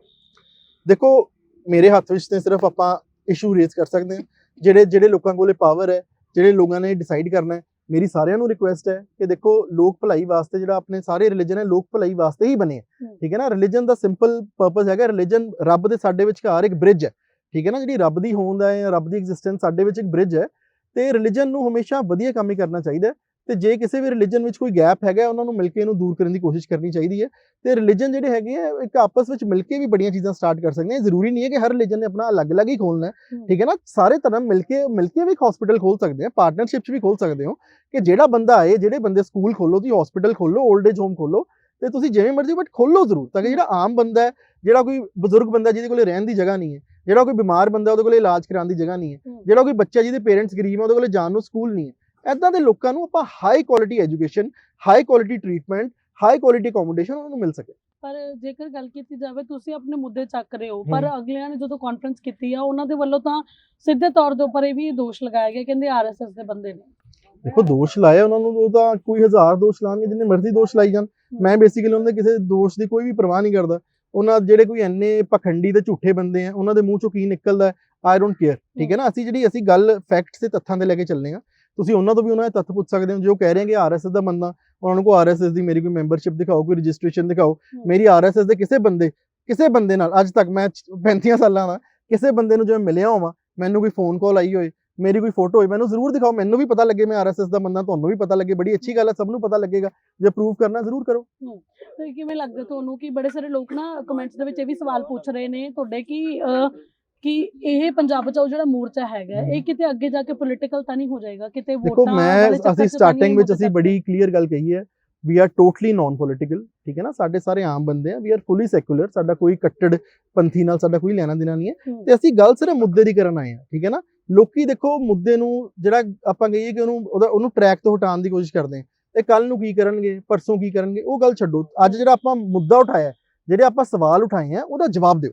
ਦੇਖੋ ਮੇਰੇ ਹੱਥ ਵਿੱਚ ਤੇ ਸਿਰਫ ਆਪਾਂ ਇਸ਼ੂ ਰੇਜ਼ ਕਰ ਸਕਦੇ ਹਾਂ। ਜਿਹੜੇ ਜਿਹੜੇ ਲੋਕਾਂ ਕੋਲੇ ਪਾਵਰ ਹੈ ਜਿਹੜੇ ਲੋਕਾਂ ਨੇ ਡਿਸਾਈਡ ਕਰਨਾ ਹੈ ਮੇਰੀ ਸਾਰਿਆਂ ਨੂੰ ਰਿਕੁਐਸਟ ਹੈ ਕਿ ਦੇਖੋ ਲੋਕ ਭਲਾਈ ਵਾਸਤੇ ਜਿਹੜਾ ਆਪਣੇ ਸਾਰੇ ਰਿਲੀਜਨ ਹੈ ਲੋਕ ਭਲਾਈ ਵਾਸਤੇ ਹੀ ਬਣੇ। ਠੀਕ ਹੈ ਨਾ? ਰਿਲੀਜਨ ਦਾ ਸਿੰਪਲ ਪਰਪਸ ਹੈਗਾ ਰਿਲੀਜਨ ਰੱਬ ਦੇ ਸਾਡੇ ਵਿਚਕਾਰ ਇੱਕ ਬ੍ਰਿਜ ਹੈ। ਠੀਕ ਹੈ ਨਾ ਜਿਹੜੀ ਰੱਬ ਦੀ ਹੋਂਦ ਹੈ ਜਾਂ ਰੱਬ ਦੀ ਐਗਜ਼ਿਸਟੈਂਸ ਸਾਡੇ ਵਿੱਚ ਇੱਕ ਬ੍ਰਿਜ ਹੈ ਤੇ ਰਿਲੀਜਨ ਨੂੰ ਹਮੇਸ਼ਾ ਵਧੀਆ ਕੰਮ ਹੀ ਕਰਨਾ ਚਾਹੀਦਾ ਤੇ ਜੇ ਕਿਸੇ ਵੀ ਰਿਲੀਜਨ ਵਿੱਚ ਕੋਈ ਗੈਪ ਹੈਗਾ ਉਹਨਾਂ ਨੂੰ ਮਿਲ ਕੇ ਇਹਨੂੰ ਦੂਰ ਕਰਨ ਦੀ ਕੋਸ਼ਿਸ਼ ਕਰਨੀ ਚਾਹੀਦੀ ਹੈ ਤੇ ਰਿਲੀਜਨ ਜਿਹੜੇ ਹੈਗੇ ਆ ਇੱਕ ਆਪਸ ਵਿੱਚ ਮਿਲ ਕੇ ਵੀ ਬੜੀਆਂ ਚੀਜ਼ਾਂ ਸਟਾਰਟ ਕਰ ਸਕਦੇ ਆ ਜ਼ਰੂਰੀ ਨਹੀਂ ਹੈ ਕਿ ਹਰ ਰਿਲੀਜਨ ਨੇ ਆਪਣਾ ਅਲੱਗ-ਅਲੱਗ ਹੀ ਖੋਲਣਾ। ਠੀਕ ਹੈ ਨਾ ਸਾਰੇ ਧਰਮ ਮਿਲ ਕੇ ਮਿਲ ਕੇ ਵੀ ਇੱਕ ਹਸਪੀਟਲ ਖੋਲ ਸਕਦੇ ਆ ਪਾਰਟਨਰਸ਼ਿਪ 'ਚ ਵੀ ਖੋਲ ਸਕਦੇ ਹੋ ਕਿ ਜਿਹੜਾ ਬੰਦਾ ਆਏ ਜਿਹੜੇ ਬੰਦੇ ਸਕੂਲ ਖੋਲੋ ਤੁਸੀਂ ਹਸਪੀਟਲ ਖੋਲੋ 올ਡ ਏਜ ਹੋਮ ਖੋਲੋ ਤੇ ਤੁਸੀਂ ਜਿਵੇਂ ਮਰਜ਼ੀ ਬਟ ਖੋਲੋ ਜ਼ਰੂਰ ਤਾਂ ਕਿ ਜਿਹੜਾ ਆਮ ਬੰਦਾ ਹੈ ਜਿਹੜਾ ਕੋਈ ਬਜ਼ੁਰਗ ਬੰਦਾ ਜਿਹਦੇ ਕੋਲੇ ਰਹਿਣ ਦੀ ਜਗ੍ਹਾ ਨਹੀਂ ਹੈ ਜਿਹੜਾ ਕੋਈ ਬਿਮਾਰ ਬੰਦਾ ਉਹਦੇ ਕੋਲੇ ਇਲਾਜ ਕਰਾਉਣ ਦੀ ਜਗ੍ਹਾ ਨਹੀਂ ਹੈ। ਜਿਹੜਾ ਕੋਈ ਬੱਚਾ ਜਿਹਦੇ ਪੇਰੈਂਟਸ ਗਰੀਬ ਹੈ ਉਹਦੇ ਕੋਲੇ ਜਾਣ ਨੂੰ ਸਕੂਲ ਨਹੀਂ ਹੈ। ਐਦਾਂ ਦੇ ਲੋਕਾਂ ਨੂੰ ਆਪਾਂ high quality education high quality treatment high quality accommodation ਉਹਨਾਂ ਨੂੰ ਮਿਲ ਸਕੇ। ਪਰ ਜੇਕਰ ਗੱਲ ਕੀਤੀ ਜਾਵੇ ਤੁਸੀਂ ਆਪਣੇ ਮੁੱਦੇ ਚੱਕ ਰਹੇ ਹੋ ਪਰ। ਅਗਲਿਆਂ ਨੇ ਜਦੋਂ ਕਾਨਫਰੰਸ ਕੀਤੀ ਆ ਉਹਨਾਂ ਦੇ ਵੱਲੋਂ ਤਾਂ ਸਿੱਧੇ ਤੌਰ ਦੇ ਉੱਪਰ ਇਹ ਵੀ ਦੋਸ਼ ਲਗਾਇਆ ਗਿਆ ਕਹਿੰਦੇ ਆਰਐਸਐਸ ਦੇ ਬੰਦੇ ਨੇ। ਦੇਖੋ ਦੋਸ਼ ਲਾਇਆ ਉਹਨਾਂ ਨੂੰ ਉਹ ਤਾਂ ਕੋਈ ਹਜ਼ਾਰ ਦੋਸ਼ ਲਾਣਗੇ ਜਿੰਨੇ ਮਰਜ਼ੀ ਦੋਸ਼ ਲਾਈ ਜਾਣ। ਮੈਂ ਬੇਸਿਕਲੀ ਉਹਨਾਂ ਦੇ ਕਿਸੇ ਦੋਸ਼ ਦੀ ਕੋਈ ਵੀ ਪਰਵਾਹ ਨਹੀਂ ਕਰਦਾ। ਉਹਨਾਂ ਜਿਹੜੇ ਕੋਈ ਐਨੇ ਪਖੰਡੀ ਤੇ ਝੂਠੇ ਬੰਦੇ ਆ ਉਹਨਾਂ ਦੇ ਮੂੰਹ ਚੋਂ ਕੀ ਨਿਕਲਦਾ ਆਈ ਡੋਨਟ ਕੇਅਰ ਠੀਕ ਹੈ ਨਾ? ਅਸੀਂ ਜਿਹੜੀ ਅਸੀਂ ਗੱਲ ਫੈਕਟਸ ਤੇ ਤੱਥਾਂ ਦੇ ਲੈ ਕੇ ਚੱਲਨੇ ਆ ਤੁਸੀਂ ਉਹਨਾਂ ਤੋਂ ਵੀ ਉਹਨਾਂ ਦੇ ਤੱਥ ਪੁੱਛ ਸਕਦੇ ਹੋ ਜੋ ਕਹਿ ਰਹੇ ਕਿ ਆਰਐਸਐਸ ਦਾ ਬੰਦਾ ਉਹਨਾਂ ਨੂੰ ਕੋ ਆਰਐਸਐਸ ਦੀ ਮੇਰੀ ਕੋਈ ਮੈਂਬਰਸ਼ਿਪ ਦਿਖਾਓ ਕੋਈ ਰਜਿਸਟ੍ਰੇਸ਼ਨ ਦਿਖਾਓ। ਮੇਰੀ ਆਰਐਸਐਸ ਦੇ ਕਿਸੇ ਬੰਦੇ ਕਿਸੇ ਬੰਦੇ ਨਾਲ ਅੱਜ ਤੱਕ ਮੈਂ 35 ਸਾਲਾਂ ਦਾ ਕਿਸੇ ਬੰਦੇ ਨੂੰ ਜਿਵੇਂ ਮਿਲਿਆ ਹੋਵਾਂ ਮੈਨੂੰ ਕੋਈ ਫੋਨ ਕਾਲ ਆਈ ਹੋਏ ਮੇਰੀ ਕੋਈ ਫੋਟੋ ਹੋਈ ਮੈਨੂੰ ਜ਼ਰੂਰ ਦਿਖਾਓ ਮੈਨੂੰ ਵੀ ਪਤਾ ਲੱਗੇ ਮੈਂ ਆਰਐਸਐਸ ਦਾ ਬੰਦਾ ਤੁਹਾਨੂੰ ਵੀ ਪਤਾ ਲੱਗੇ ਬੜੀ ਅੱਛੀ ਗੱਲ ਹੈ ਸਭ ਨੂੰ ਪਤਾ ਲੱਗੇਗਾ। ਜੇ ਪ੍ਰੂਵ ਕਰਨਾ ਜ਼ਰੂਰ ਕਰੋ। ਤੇ ਕਿਵੇਂ ਲੱਗਦਾ ਤੁਹਾਨੂੰ ਕਿ ਬੜੇ ਸਾਰੇ ਲੋਕ ਨਾ ਕਮੈਂਟਸ ਦੇ ਵਿੱਚ ਇਹ ਵੀ ਸਵਾਲ ਪੁੱਛ ਰਹੇ ਨੇ ਤੁਹਾਡੇ ਕਿ ਕਿ ਇਹ ਪੰਜਾਬ ਬਚਾਓ ਜਿਹੜਾ ਮੋਰਚਾ ਹੈਗਾ ਇਹ ਕਿਤੇ ਅੱਗੇ ਜਾ ਕੇ ਪੋਲੀਟੀਕਲ ਤਾਂ ਨਹੀਂ ਹੋ ਜਾਏਗਾ? ਕਿਤੇ ਦੇਖੋ ਵੋਟਾਂ ਮੈਂ ਵਾਲੇ ਚੱਕਰ ਅਸੀਂ ਸਟਾਰਟਿੰਗ ਵਿੱਚ ਅਸੀਂ। ਬੜੀ ਕਲੀਅਰ ਗੱਲ ਕਹੀ ਹੈ we are totally non political ਠੀਕ ਹੈ ਨਾ? ਸਾਡੇ ਸਾਰੇ ਆਮ ਬੰਦੇ ਆ ਵੀ ਆਰ ਫੁੱਲੀ ਸੈਕੂਲਰ ਸਾਡਾ ਕੋਈ ਕੱਟੜ ਪੰਥੀ ਨਾਲ ਸਾਡਾ ਕੋਈ ਲੈਣਾ ਦੇਣਾ ਨਹੀਂ ਹੂੰ। ਤੇ ਅਸੀਂ ਗੱਲ ਸਿਰਫ ਮੁੱਦੇ ਦੀ ਕਰਨ ਆਏ ਆ ਠੀਕ ਹੈ ਨਾ? ਲੋਕੀ ਦੇਖੋ ਮੁੱਦੇ ਨੂੰ ਜਿਹੜਾ ਆਪਾਂ ਕਹੀਏ ਕਿ ਉਹਨੂੰ ਉਹਦਾ ਉਹਨੂੰ ਟਰੈਕ ਤੋਂ ਹਟਾਉਣ ਦੀ ਕੋਸ਼ਿਸ਼ ਕਰਦੇ ਆ ਤੇ ਕੱਲ ਨੂੰ ਕੀ ਕਰਨਗੇ ਪਰਸੋਂ ਕੀ ਕਰਨਗੇ ਉਹ ਗੱਲ ਛੱਡੋ। ਅੱਜ ਜਿਹੜਾ ਆਪਾਂ ਮੁੱਦਾ ਉਠਾਇਆ ਜਿਹੜੇ ਆਪਾਂ ਸਵਾਲ ਉਠਾਏ ਆ ਉਹਦਾ ਜਵਾਬ ਦਿਓ।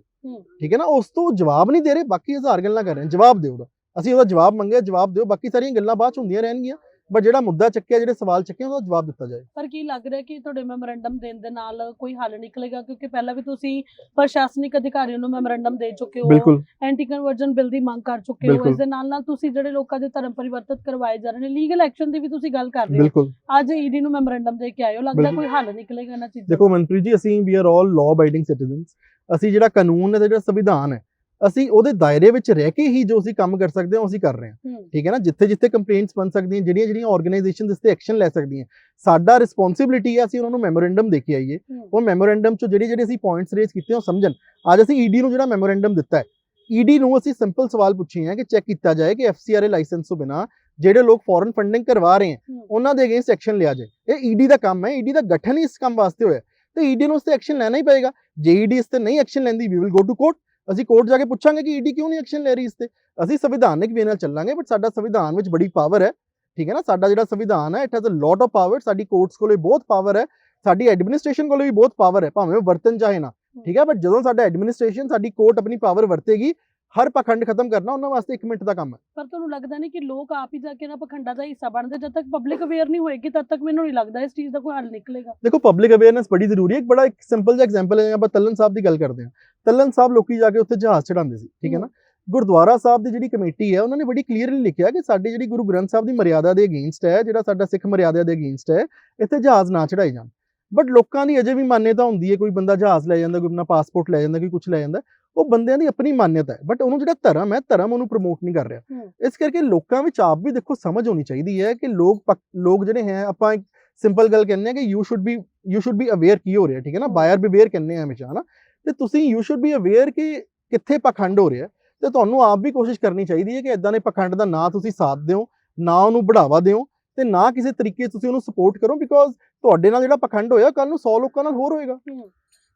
ਠੀਕ ਹੈ ਨਾ? ਉਸ ਤੋਂ ਜਵਾਬ ਨਹੀਂ ਦੇ ਰਹੇ ਬਾਕੀ ਹਜ਼ਾਰ ਗੱਲਾਂ ਕਰ ਰਹੇ ਜਵਾਬ ਦਿਓ ਉਹਦਾ। ਅਸੀਂ ਉਹਦਾ ਜਵਾਬ ਮੰਗਿਆ ਜਵਾਬ ਦਿਓ ਬਾਕੀ ਸਾਰੀਆਂ ਗੱਲਾਂ ਬਾਅਦ ਚ ਹੁੰਦੀਆਂ ਰਹਿਣਗੀਆਂ। ਬਟ ਜਿਹੜਾ ਮੁੱਦਾ ਚੱਕਿਆ ਜਿਹੜੇ ਸਵਾਲ ਚੱਕੇ ਉਹਦਾ ਜਵਾਬ ਦਿੱਤਾ ਜਾਏ। ਪਰ ਕੀ ਲੱਗ ਰਿਹਾ ਕਿ ਤੁਹਾਡੇ ਮੈਮੋਰੈਂਡਮ ਦੇਣ ਦੇ ਨਾਲ ਕੋਈ ਹੱਲ ਨਿਕਲੇਗਾ? ਕਿਉਂਕਿ ਪਹਿਲਾਂ ਵੀ ਤੁਸੀਂ ਪ੍ਰਸ਼ਾਸਨਿਕ ਅਧਿਕਾਰੀਆਂ ਨੂੰ ਮੈਮੋਰੈਂਡਮ ਦੇ ਚੁੱਕੇ ਹੋ। ਐਂਟੀ ਕਨਵਰਜਨ ਬਿੱਲ ਦੀ ਮੰਗ ਕਰ ਚੁੱਕੇ ਹੋ। ਇਸ ਦੇ ਨਾਲ ਨਾਲ ਤੁਸੀਂ ਜਿਹੜੇ ਲੋਕਾਂ ਦੇ ਧਰਮ ਪਰਿਵਰਤਿਤ ਕਰਵਾਏ ਜਾ ਰਹੇ ਨੇ ਲੀਗਲ ਐਕਸ਼ਨ ਦੀ ਵੀ ਤੁਸੀਂ ਗੱਲ ਕਰ ਰਹੇ ਹੋ। ਅੱਜ ਈਡੀ ਨੂੰ ਮੈਮੋਰੈਂਡਮ ਦੇ ਕੇ ਆਏ ਹੋ। ਲੱਗਦਾ। ਕੋਈ ਹੱਲ ਨਿਕਲੇਗਾ ਇਹਨਾਂ ਚੀਜ਼ਾਂ ਦੇਖੋ ਮਨਪ੍ਰੀਤ ਜੀ ਅਸੀਂ we are all law abiding citizens ਅਸੀਂ ਜਿਹੜਾ ਕਾਨੂੰਨ ਹੈ ਤੇ ਜਿਹੜਾ ਸੰਵਿਧਾਨ ਹੈ ਅਸੀਂ ਉਹਦੇ ਦਾਇਰੇ ਵਿੱਚ ਰਹਿ ਕੇ ਹੀ ਜੋ ਅਸੀਂ ਕੰਮ ਕਰ ਸਕਦੇ ਹਾਂ ਅਸੀਂ ਕਰ ਰਹੇ ਹਾਂ। ਠੀਕ ਹੈ ਨਾ? ਜਿੱਥੇ ਜਿੱਥੇ ਕੰਪਲੇਂਟਸ ਬਣ ਸਕਦੀਆਂ ਜਿਹੜੀਆਂ ਜਿਹੜੀਆਂ ਆਰਗੇਨਾਈਜੇਸ਼ਨਸ ਇਸ ਤੇ ਐਕਸ਼ਨ ਲੈ ਸਕਦੀਆਂ। ਸਾਡਾ ਰਿਸਪੌਂਸਿਬਿਲਿਟੀ ਹੈ ਅਸੀਂ ਉਹਨਾਂ ਨੂੰ ਮੈਮੋਰੈਂਡਮ ਦੇ ਕੇ ਆਈਏ। ਉਹ ਮੈਮੋਰੈਂਡਮ ਚ ਜਿਹੜੇ ਜਿਹੜੇ ਅਸੀਂ ਪੁਆਇੰਟਸ ਰੇਜ਼ ਕੀਤੇ ਉਹ ਸਮਝਣ। ਅੱਜ ਅਸੀਂ ਈਡੀ ਨੂੰ ਜਿਹੜਾ ਮੈਮੋਰੈਂਡਮ ਦਿੱਤਾ ਹੈ ਈਡੀ ਨੂੰ ਅਸੀਂ ਸਿੰਪਲ ਸਵਾਲ ਪੁੱਛੇ ਹੈ ਕਿ ਚੈੱਕ ਕੀਤਾ ਜਾਏ ਕਿ ਐਫਸੀਆਰਏ ਲਾਇਸੈਂਸ ਤੋਂ ਬਿਨਾ ਜਿਹੜੇ ਲੋਕ ਫੋਰਨ ਫੰਡਿੰਗ ਕਰਵਾ ਰਹੇ ਹਨ। ਉਹਨਾਂ ਦੇ ਅਗੇਂਸਟ ਐਕਸ਼ਨ ਲਿਆ ਜਾਏ। ਇਹ ਈਡੀ ਦਾ ਕੰਮ ਹੈ ਈਡੀ ਦਾ ਗਠਨ ਹੀ ਇਸ ਕੰਮ ਵਾਸਤੇ ਹੋਇਆ। ਤੇ ਈਡੀ ਨੂੰ ਉਸ ਤੇ ਐਕਸ਼ਨ ਲੈਣਾ ਹੀ ਪਏਗਾ। ਜੇ ਈਡੀ ਇਸ ਤੇ ਨਹੀਂ ਐਕਸ਼ਨ ਲੈਂਦੀ we will go to court ਅਸੀਂ ਕੋਰਟ ਜਾ ਕੇ ਪੁੱਛਾਂਗੇ ਕਿ ਈਡੀ ਕਿਉਂ ਨਹੀਂ ਐਕਸ਼ਨ ਲੈ ਰਹੀ ਇਸ ਤੇ। ਅਸੀਂ ਸੰਵਿਧਾਨਿਕ ਵੇ ਨਾਲ ਚੱਲਾਂਗੇ ਬਟ ਸਾਡਾ ਸੰਵਿਧਾਨ ਵਿੱਚ ਬੜੀ ਪਾਵਰ ਹੈ। ਠੀਕ ਹੈ ਨਾ? ਸਾਡਾ ਜਿਹੜਾ ਸੰਵਿਧਾਨ ਹੈ it has a lot of power ਸਾਡੀ ਕੋਰਟਸ ਕੋਲੇ ਬਹੁਤ ਪਾਵਰ ਹੈ। ਸਾਡੀ ਐਡਮਿਨਿਸਟ੍ਰੇਸ਼ਨ ਕੋਲੇ ਵੀ ਬਹੁਤ ਪਾਵਰ ਹੈ ਭਾਵੇਂ ਉਹ ਵਰਤਨ ਚਾਹੇ ਨਾ। ਠੀਕ ਹੈ? ਬਟ ਜਦੋਂ ਸਾਡਾ ਐਡਮਿਨਿਸਟ੍ਰੇਸ਼ਨ ਸਾਡੀ ਕੋਰਟ ਆਪਣੀ ਪਾਵਰ ਵਰਤੇਗੀ ਹਰ ਪਖੰਡ ਖਤਮ ਕਰਨਾ ਉਹਨਾਂ ਵਾਸਤੇ 1 ਮਿੰਟ ਦਾ ਕੰਮ ਹੈ। ਪਰ ਤੁਹਾਨੂੰ ਲੱਗਦਾ ਨਹੀਂ ਕਿ ਲੋਕ ਆਪ ਹੀ ਜਾ ਕੇ ਨਾ ਪਖੰਡਾਂ ਦਾ ਹਿੱਸਾ ਬਣਦੇ? ਜਦ ਤੱਕ ਪਬਲਿਕ ਅਵੇਅਰ ਨਹੀਂ ਹੋਏਗੀ ਤਦ ਤੱਕ ਮੈਨੂੰ ਨਹੀਂ ਲੱਗਦਾ ਇਸ ਚੀਜ਼ ਦਾ ਕੋਈ ਹੱਲ ਨਿਕਲੇਗਾ। ਦੇਖੋ ਪਬਲਿਕ ਅਵੇਅਰਨੈਸ ਬੜੀ ਜ਼ਰੂਰੀ ਹੈ। ਇੱਕ ਬੜਾ ਇੱਕ ਸਿੰਪਲ ਜਿਹਾ ਐਗਜ਼ਾਮਪਲ ਹੈ ਆਪਾਂ ਤਲਨ ਸਾਹਿਬ ਦੀ ਗੱਲ ਕਰਦੇ ਹਾਂ। ਤਲਨ ਸਾਹਿਬ ਲੋਕੀ ਜਾ ਕੇ ਉੱਥੇ ਜਹਾਜ਼ ਚੜਾਉਂਦੇ ਸੀ ਠੀਕ ਹੈ ਨਾ? ਗੁਰਦੁਆਰਾ ਸਾਹਿਬ ਦੀ ਜਿਹੜੀ ਕਮੇਟੀ ਹੈ ਉਹਨਾਂ ਨੇ ਬੜੀ ਕਲੀਅਰਲੀ ਲਿਖਿਆ ਕਿ ਸਾਡੀ ਜਿਹੜੀ ਗੁਰੂ ਗ੍ਰੰਥ ਸਾਹਿਬ ਦੀ ਮਰਿਆਦਾ ਦੇ ਅਗੇਂਸਟ ਹੈ ਜਿਹੜਾ ਸਾਡਾ ਸਿੱਖ ਮਰਿਆਦਾ ਦੇ ਅਗੇਂਸਟ ਹੈ ਇੱਥੇ ਜਹਾਜ਼ ਨਾ ਚੜਾਏ ਜਾਣ। ਬਟ ਲੋਕਾਂ ਦੀ ਅਜੇ ਵੀ ਮਾਨਤਾ ਹੁੰਦੀ ਹੈ ਕੋਈ ਬੰਦਾ ਜਹਾਜ਼ ਲੈ ਜਾਂਦਾ ਕੋਈ ਆਪਣਾ ਪਾਸਪੋਰਟ ਲੈ ਜਾਂਦਾ ਕੋਈ ਕੁਝ ਲੈ ਜਾਂਦਾ। ਉਹ ਬੰਦਿਆਂ ਦੀ ਆਪਣੀ ਮਾਨਤਾ ਹੈ ਬਟ ਉਹਨੂੰ ਜਿਹੜਾ ਧਰਮ ਹੈ ਧਰਮ ਉਹਨੂੰ ਪ੍ਰਮੋਟ ਨਹੀਂ ਕਰ ਰਿਹਾ। ਇਸ ਕਰਕੇ ਲੋਕਾਂ ਵਿੱਚ ਆਪ ਵੀ ਦੇਖੋ ਸਮਝ ਹੋਣੀ ਚਾਹੀਦੀ ਹੈ ਕਿ ਲੋਕ ਲੋਕ ਜਿਹੜੇ ਹੈ ਆਪਾਂ ਇੱਕ ਸਿੰਪਲ ਗੱਲ ਕਹਿੰਦੇ ਆ ਕਿ you should be you should be aware ਕੀ ਹੋ ਰਿਹਾ ਠੀਕ ਹੈ ਨਾ। ਬਾਇਰ ਬੀ ਅਵੇਅਰ ਕਹਿੰਦੇ ਆ ਹਮੇਸ਼ਾ ਹਨਾ ਤੇ ਤੁਸੀਂ ਯੂ ਸ਼ੁੱਡ ਬੀ ਅਵੇਅਰ ਕਿ ਕਿੱਥੇ ਪਖੰਡ ਹੋ ਰਿਹਾ ਤੇ ਤੁਹਾਨੂੰ ਆਪ ਵੀ ਕੋਸ਼ਿਸ਼ ਕਰਨੀ ਚਾਹੀਦੀ ਹੈ ਕਿ ਇਦਾਂ ਦੇ ਪਖੰਡ ਦਾ ਨਾ ਤੁਸੀਂ ਸਾਥ ਦਿਓ ਨਾ ਉਹਨੂੰ ਬੜਾਵਾ ਦਿਓ ਤੇ ਨਾ ਕਿਸੇ ਤਰੀਕੇ ਤੁਸੀਂ ਉਹਨੂੰ ਸਪੋਰਟ ਕਰੋ ਬਿਕੋਜ਼ ਤੁਹਾਡੇ ਨਾਲ ਜਿਹੜਾ ਪਖੰਡ ਹੋਇਆ ਕੱਲ ਨੂੰ 100 ਲੋਕਾਂ ਨਾਲ ਹੋਰ ਹੋਏਗਾ।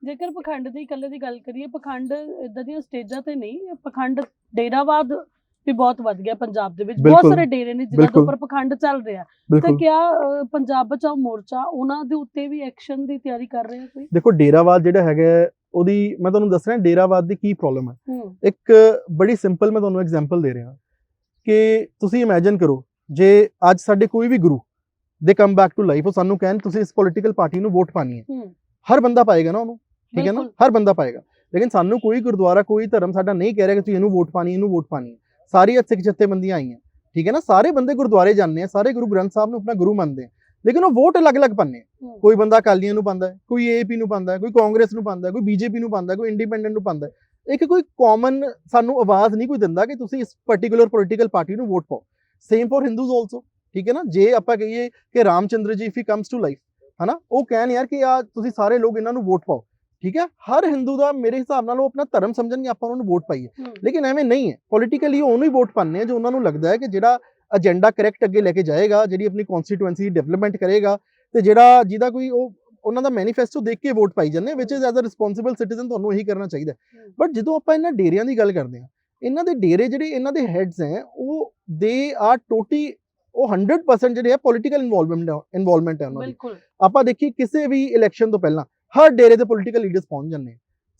ਜੇਕਰ ਪਖੰਡ ਦੀ ਇਕੱਲੇ ਦੀ ਗੱਲ ਕਰੀਏ ਪਖੰਡ ਇਦਾਂ ਦੀਆਂ ਸਟੇਜਾਂ ਤੇ ਨਹੀਂ ਪਖੰਡ ਡੇਰਾਵਾਦ ਵੀ ਬਹੁਤ ਵੱਧ ਗਿਆ ਪੰਜਾਬ ਦੇ ਵਿੱਚ। ਬਹੁਤ। ਸਾਰੇ ਡੇਰੇ ਨੇ ਜਿਨ੍ਹਾਂ ਦੇ। ਉੱਪਰ ਪਖੰਡ ਚੱਲ ਰਿਹਾ। ਤੇ ਕਿਆ ਪੰਜਾਬ ਬਚਾਓ ਮੋਰਚਾ ਉਹਨਾਂ ਦੇ ਉੱਤੇ ਵੀ ਐਕਸ਼ਨ ਦੀ ਤਿਆਰੀ ਕਰ ਰਿਹਾ ਕੋਈ? ਦੇਖੋ ਡੇਰਾਵਾਦ ਜਿਹੜਾ ਹੈਗਾ ਉਹਦੀ ਮੈਂ ਤੁਹਾਨੂੰ ਦੱਸ ਰਿਹਾ ਡੇਰਾਵਾਦ ਦੀ ਕੀ ਪ੍ਰੋਬਲਮ ਹੈ? ਇੱਕ ਬੜੀ ਸਿੰਪਲ ਮੈਂ ਤੁਹਾਨੂੰ ਐਗਜ਼ਾਮਪਲ ਦੇ ਰਿਹਾ ਕਿ ਤੁਸੀਂ ਇਮੇਜਿਨ ਕਰੋ ਜੇ ਅੱਜ ਸਾਡੇ ਕੋਈ ਵੀ ਗੁਰੂ ਦੇ ਕਮ ਬੈਕ ਟੂ ਲਾਈਫ ਉਹ ਸਾਨੂੰ ਕਹਿਣ ਤੁਸੀਂ ਇਸ ਪੋਲੀਟੀਕਲ ਪਾਰਟੀ ਨੂੰ ਵੋਟ ਪਾਣੀ ਹੂੰ। ਹਰ ਬੰਦਾ ਪਾਏਗਾ ਨਾ ਉਹਨੂੰ। ਠੀਕ ਹੈ ਨਾ। ਹਰ ਬੰਦਾ ਪਾਏਗਾ। ਲੇਕਿਨ ਸਾਨੂੰ ਕੋਈ ਗੁਰਦੁਆਰਾ ਕੋਈ ਧਰਮ ਸਾਡਾ ਨਹੀਂ ਕਹਿ ਰਿਹਾ ਕਿ ਤੁਸੀਂ ਇਹਨੂੰ ਵੋਟ ਪਾਣੀ ਇਹਨੂੰ ਵੋਟ ਪਾਣੀ ਹੈ। ਸਾਰੀਆਂ ਸਿੱਖ ਜਥੇਬੰਦੀਆਂ ਆਈਆਂ। ਠੀਕ ਹੈ ਨਾ? ਸਾਰੇ ਬੰਦੇ ਗੁਰਦੁਆਰੇ ਜਾਂਦੇ ਆ ਸਾਰੇ ਗੁਰੂ ਗ੍ਰੰਥ ਸਾਹਿਬ ਨੂੰ ਆਪਣਾ ਗੁਰੂ ਮੰਨਦੇ ਆ। ਲੇਕਿਨ ਉਹ ਵੋਟ ਅਲੱਗ-ਅਲੱਗ ਪਾਉਂਦੇ। ਕੋਈ ਬੰਦਾ ਅਕਾਲੀਆਂ ਨੂੰ ਪਾਉਂਦਾ ਕੋਈ ਏਪੀ ਨੂੰ ਪਾਉਂਦਾ ਕੋਈ ਕਾਂਗਰਸ ਨੂੰ ਪਾਉਂਦਾ ਕੋਈ ਬੀਜੇਪੀ ਨੂੰ ਪਾਉਂਦਾ ਕੋਈ ਇੰਡੀਪੈਂਡੈਂਟ ਨੂੰ ਪਾਉਂਦਾ ਇੱਕ ਕੋਈ ਕਾਮਨ ਸਾਨੂੰ ਆਵਾਜ਼ ਨਹੀਂ ਕੋਈ ਦਿੰਦਾ ਕਿ ਤੁਸੀਂ ਇਸ ਪਾਰਟਿਕੂਲਰ ਪੋਲੀਟੀਕਲ ਪਾਰਟੀ ਨੂੰ ਵੋਟ ਪਾਓ। ਸੇਮ ਫॉर ਹਿੰਦੂਜ਼ ਆਲਸੋ ਠੀਕ ਹੈ ਨਾ? ਜੇ ਆਪਾਂ ਕਹੀਏ ਕਿ Ramchandra ji if he comes to life ਹਨਾ? ਉਹ ਕਹਿਣ ਯਾਰ ਕਿ ਆ ਤੁਸੀਂ ਸਾਰੇ ਲੋਕ ਇਹਨਾਂ ਨੂੰ ਵੋਟ ਪਾਓ। ਠੀਕ ਹੈ? ਹਰ ਹਿੰਦੂ ਦਾ ਮੇਰੇ ਹਿਸਾਬ ਨਾਲ ਉਹ ਆਪਣਾ ਧਰਮ ਸਮਝਣਗੇ ਆਪਾਂ ਉਹਨਾਂ ਨੂੰ ਵੋਟ ਪਾਈਏ। ਹੂੰ। ਲੇਕਿਨ ਐਵੇਂ ਨਹੀਂ ਹੈ। ਪੋਲੀਟੀਕਲੀ ਉਹਨੂੰ ਹੀ ਵੋਟ ਪਾਣੇ ਆ ਜੋ ਉਹਨਾਂ ਨੂੰ ਲੱਗਦਾ ਹੈ ਕਿ ਜਿਹੜਾ ਏਜੰਡਾ ਕਰੈਕਟ ਅੱਗੇ ਲੈ ਕੇ ਜਾਏਗਾ ਜਿਹੜੀ ਆਪਣੀ ਕਨਸਟੀਟੂਐਂਸੀ ਡਿਵੈਲਪਮੈਂਟ ਕਰੇਗਾ ਤੇ ਜਿਹੜਾ ਜਿਹਦਾ ਕੋਈ ਉਹ ਉਹਨਾਂ ਦਾ ਮੈਨੀਫੈਸਟੋ ਦੇਖ ਕੇ ਵੋਟ ਪਾਈ ਜਾਂਦੇ which is as a responsible citizen ਤੁਹਾਨੂੰ ਇਹੀ ਕਰਨਾ ਚਾਹੀਦਾ। ਬਟ ਜਦੋਂ ਆਪਾਂ ਇਹਨਾਂ ਡੇਰਿਆਂ ਦੀ ਗੱਲ ਕਰਦੇ ਹਾਂ ਇਹਨਾਂ ਦੇ ਡੇਰੇ ਜਿਹੜੇ ਇਹਨਾਂ ਦੇ ਹੈਡਸ ਹੈ ਉਹ ਦੇ ਆਰ ਟੋਟੀ ਉਹ 100% ਜਿਹੜੇ ਹੈ ਪੋਲੀਟੀਕਲ ਇਨਵੋਲਵਮੈਂਟ ਇਨਵੋਲਵਮੈਂਟ ਹੈ ਉਹਨਾਂ ਦੀ। ਆਪਾਂ ਦੇਖੀ ਕਿਸੇ ਵੀ ਇਲੈਕਸ਼ਨ ਤੋਂ ਪਹਿਲਾਂ ਹਰ ਡੇਰੇ ਤੇ ਪੋਲੀਟੀਕਲ ਲੀਡਰਸ ਪਹੁੰਚ ਜਾਂਦੇ।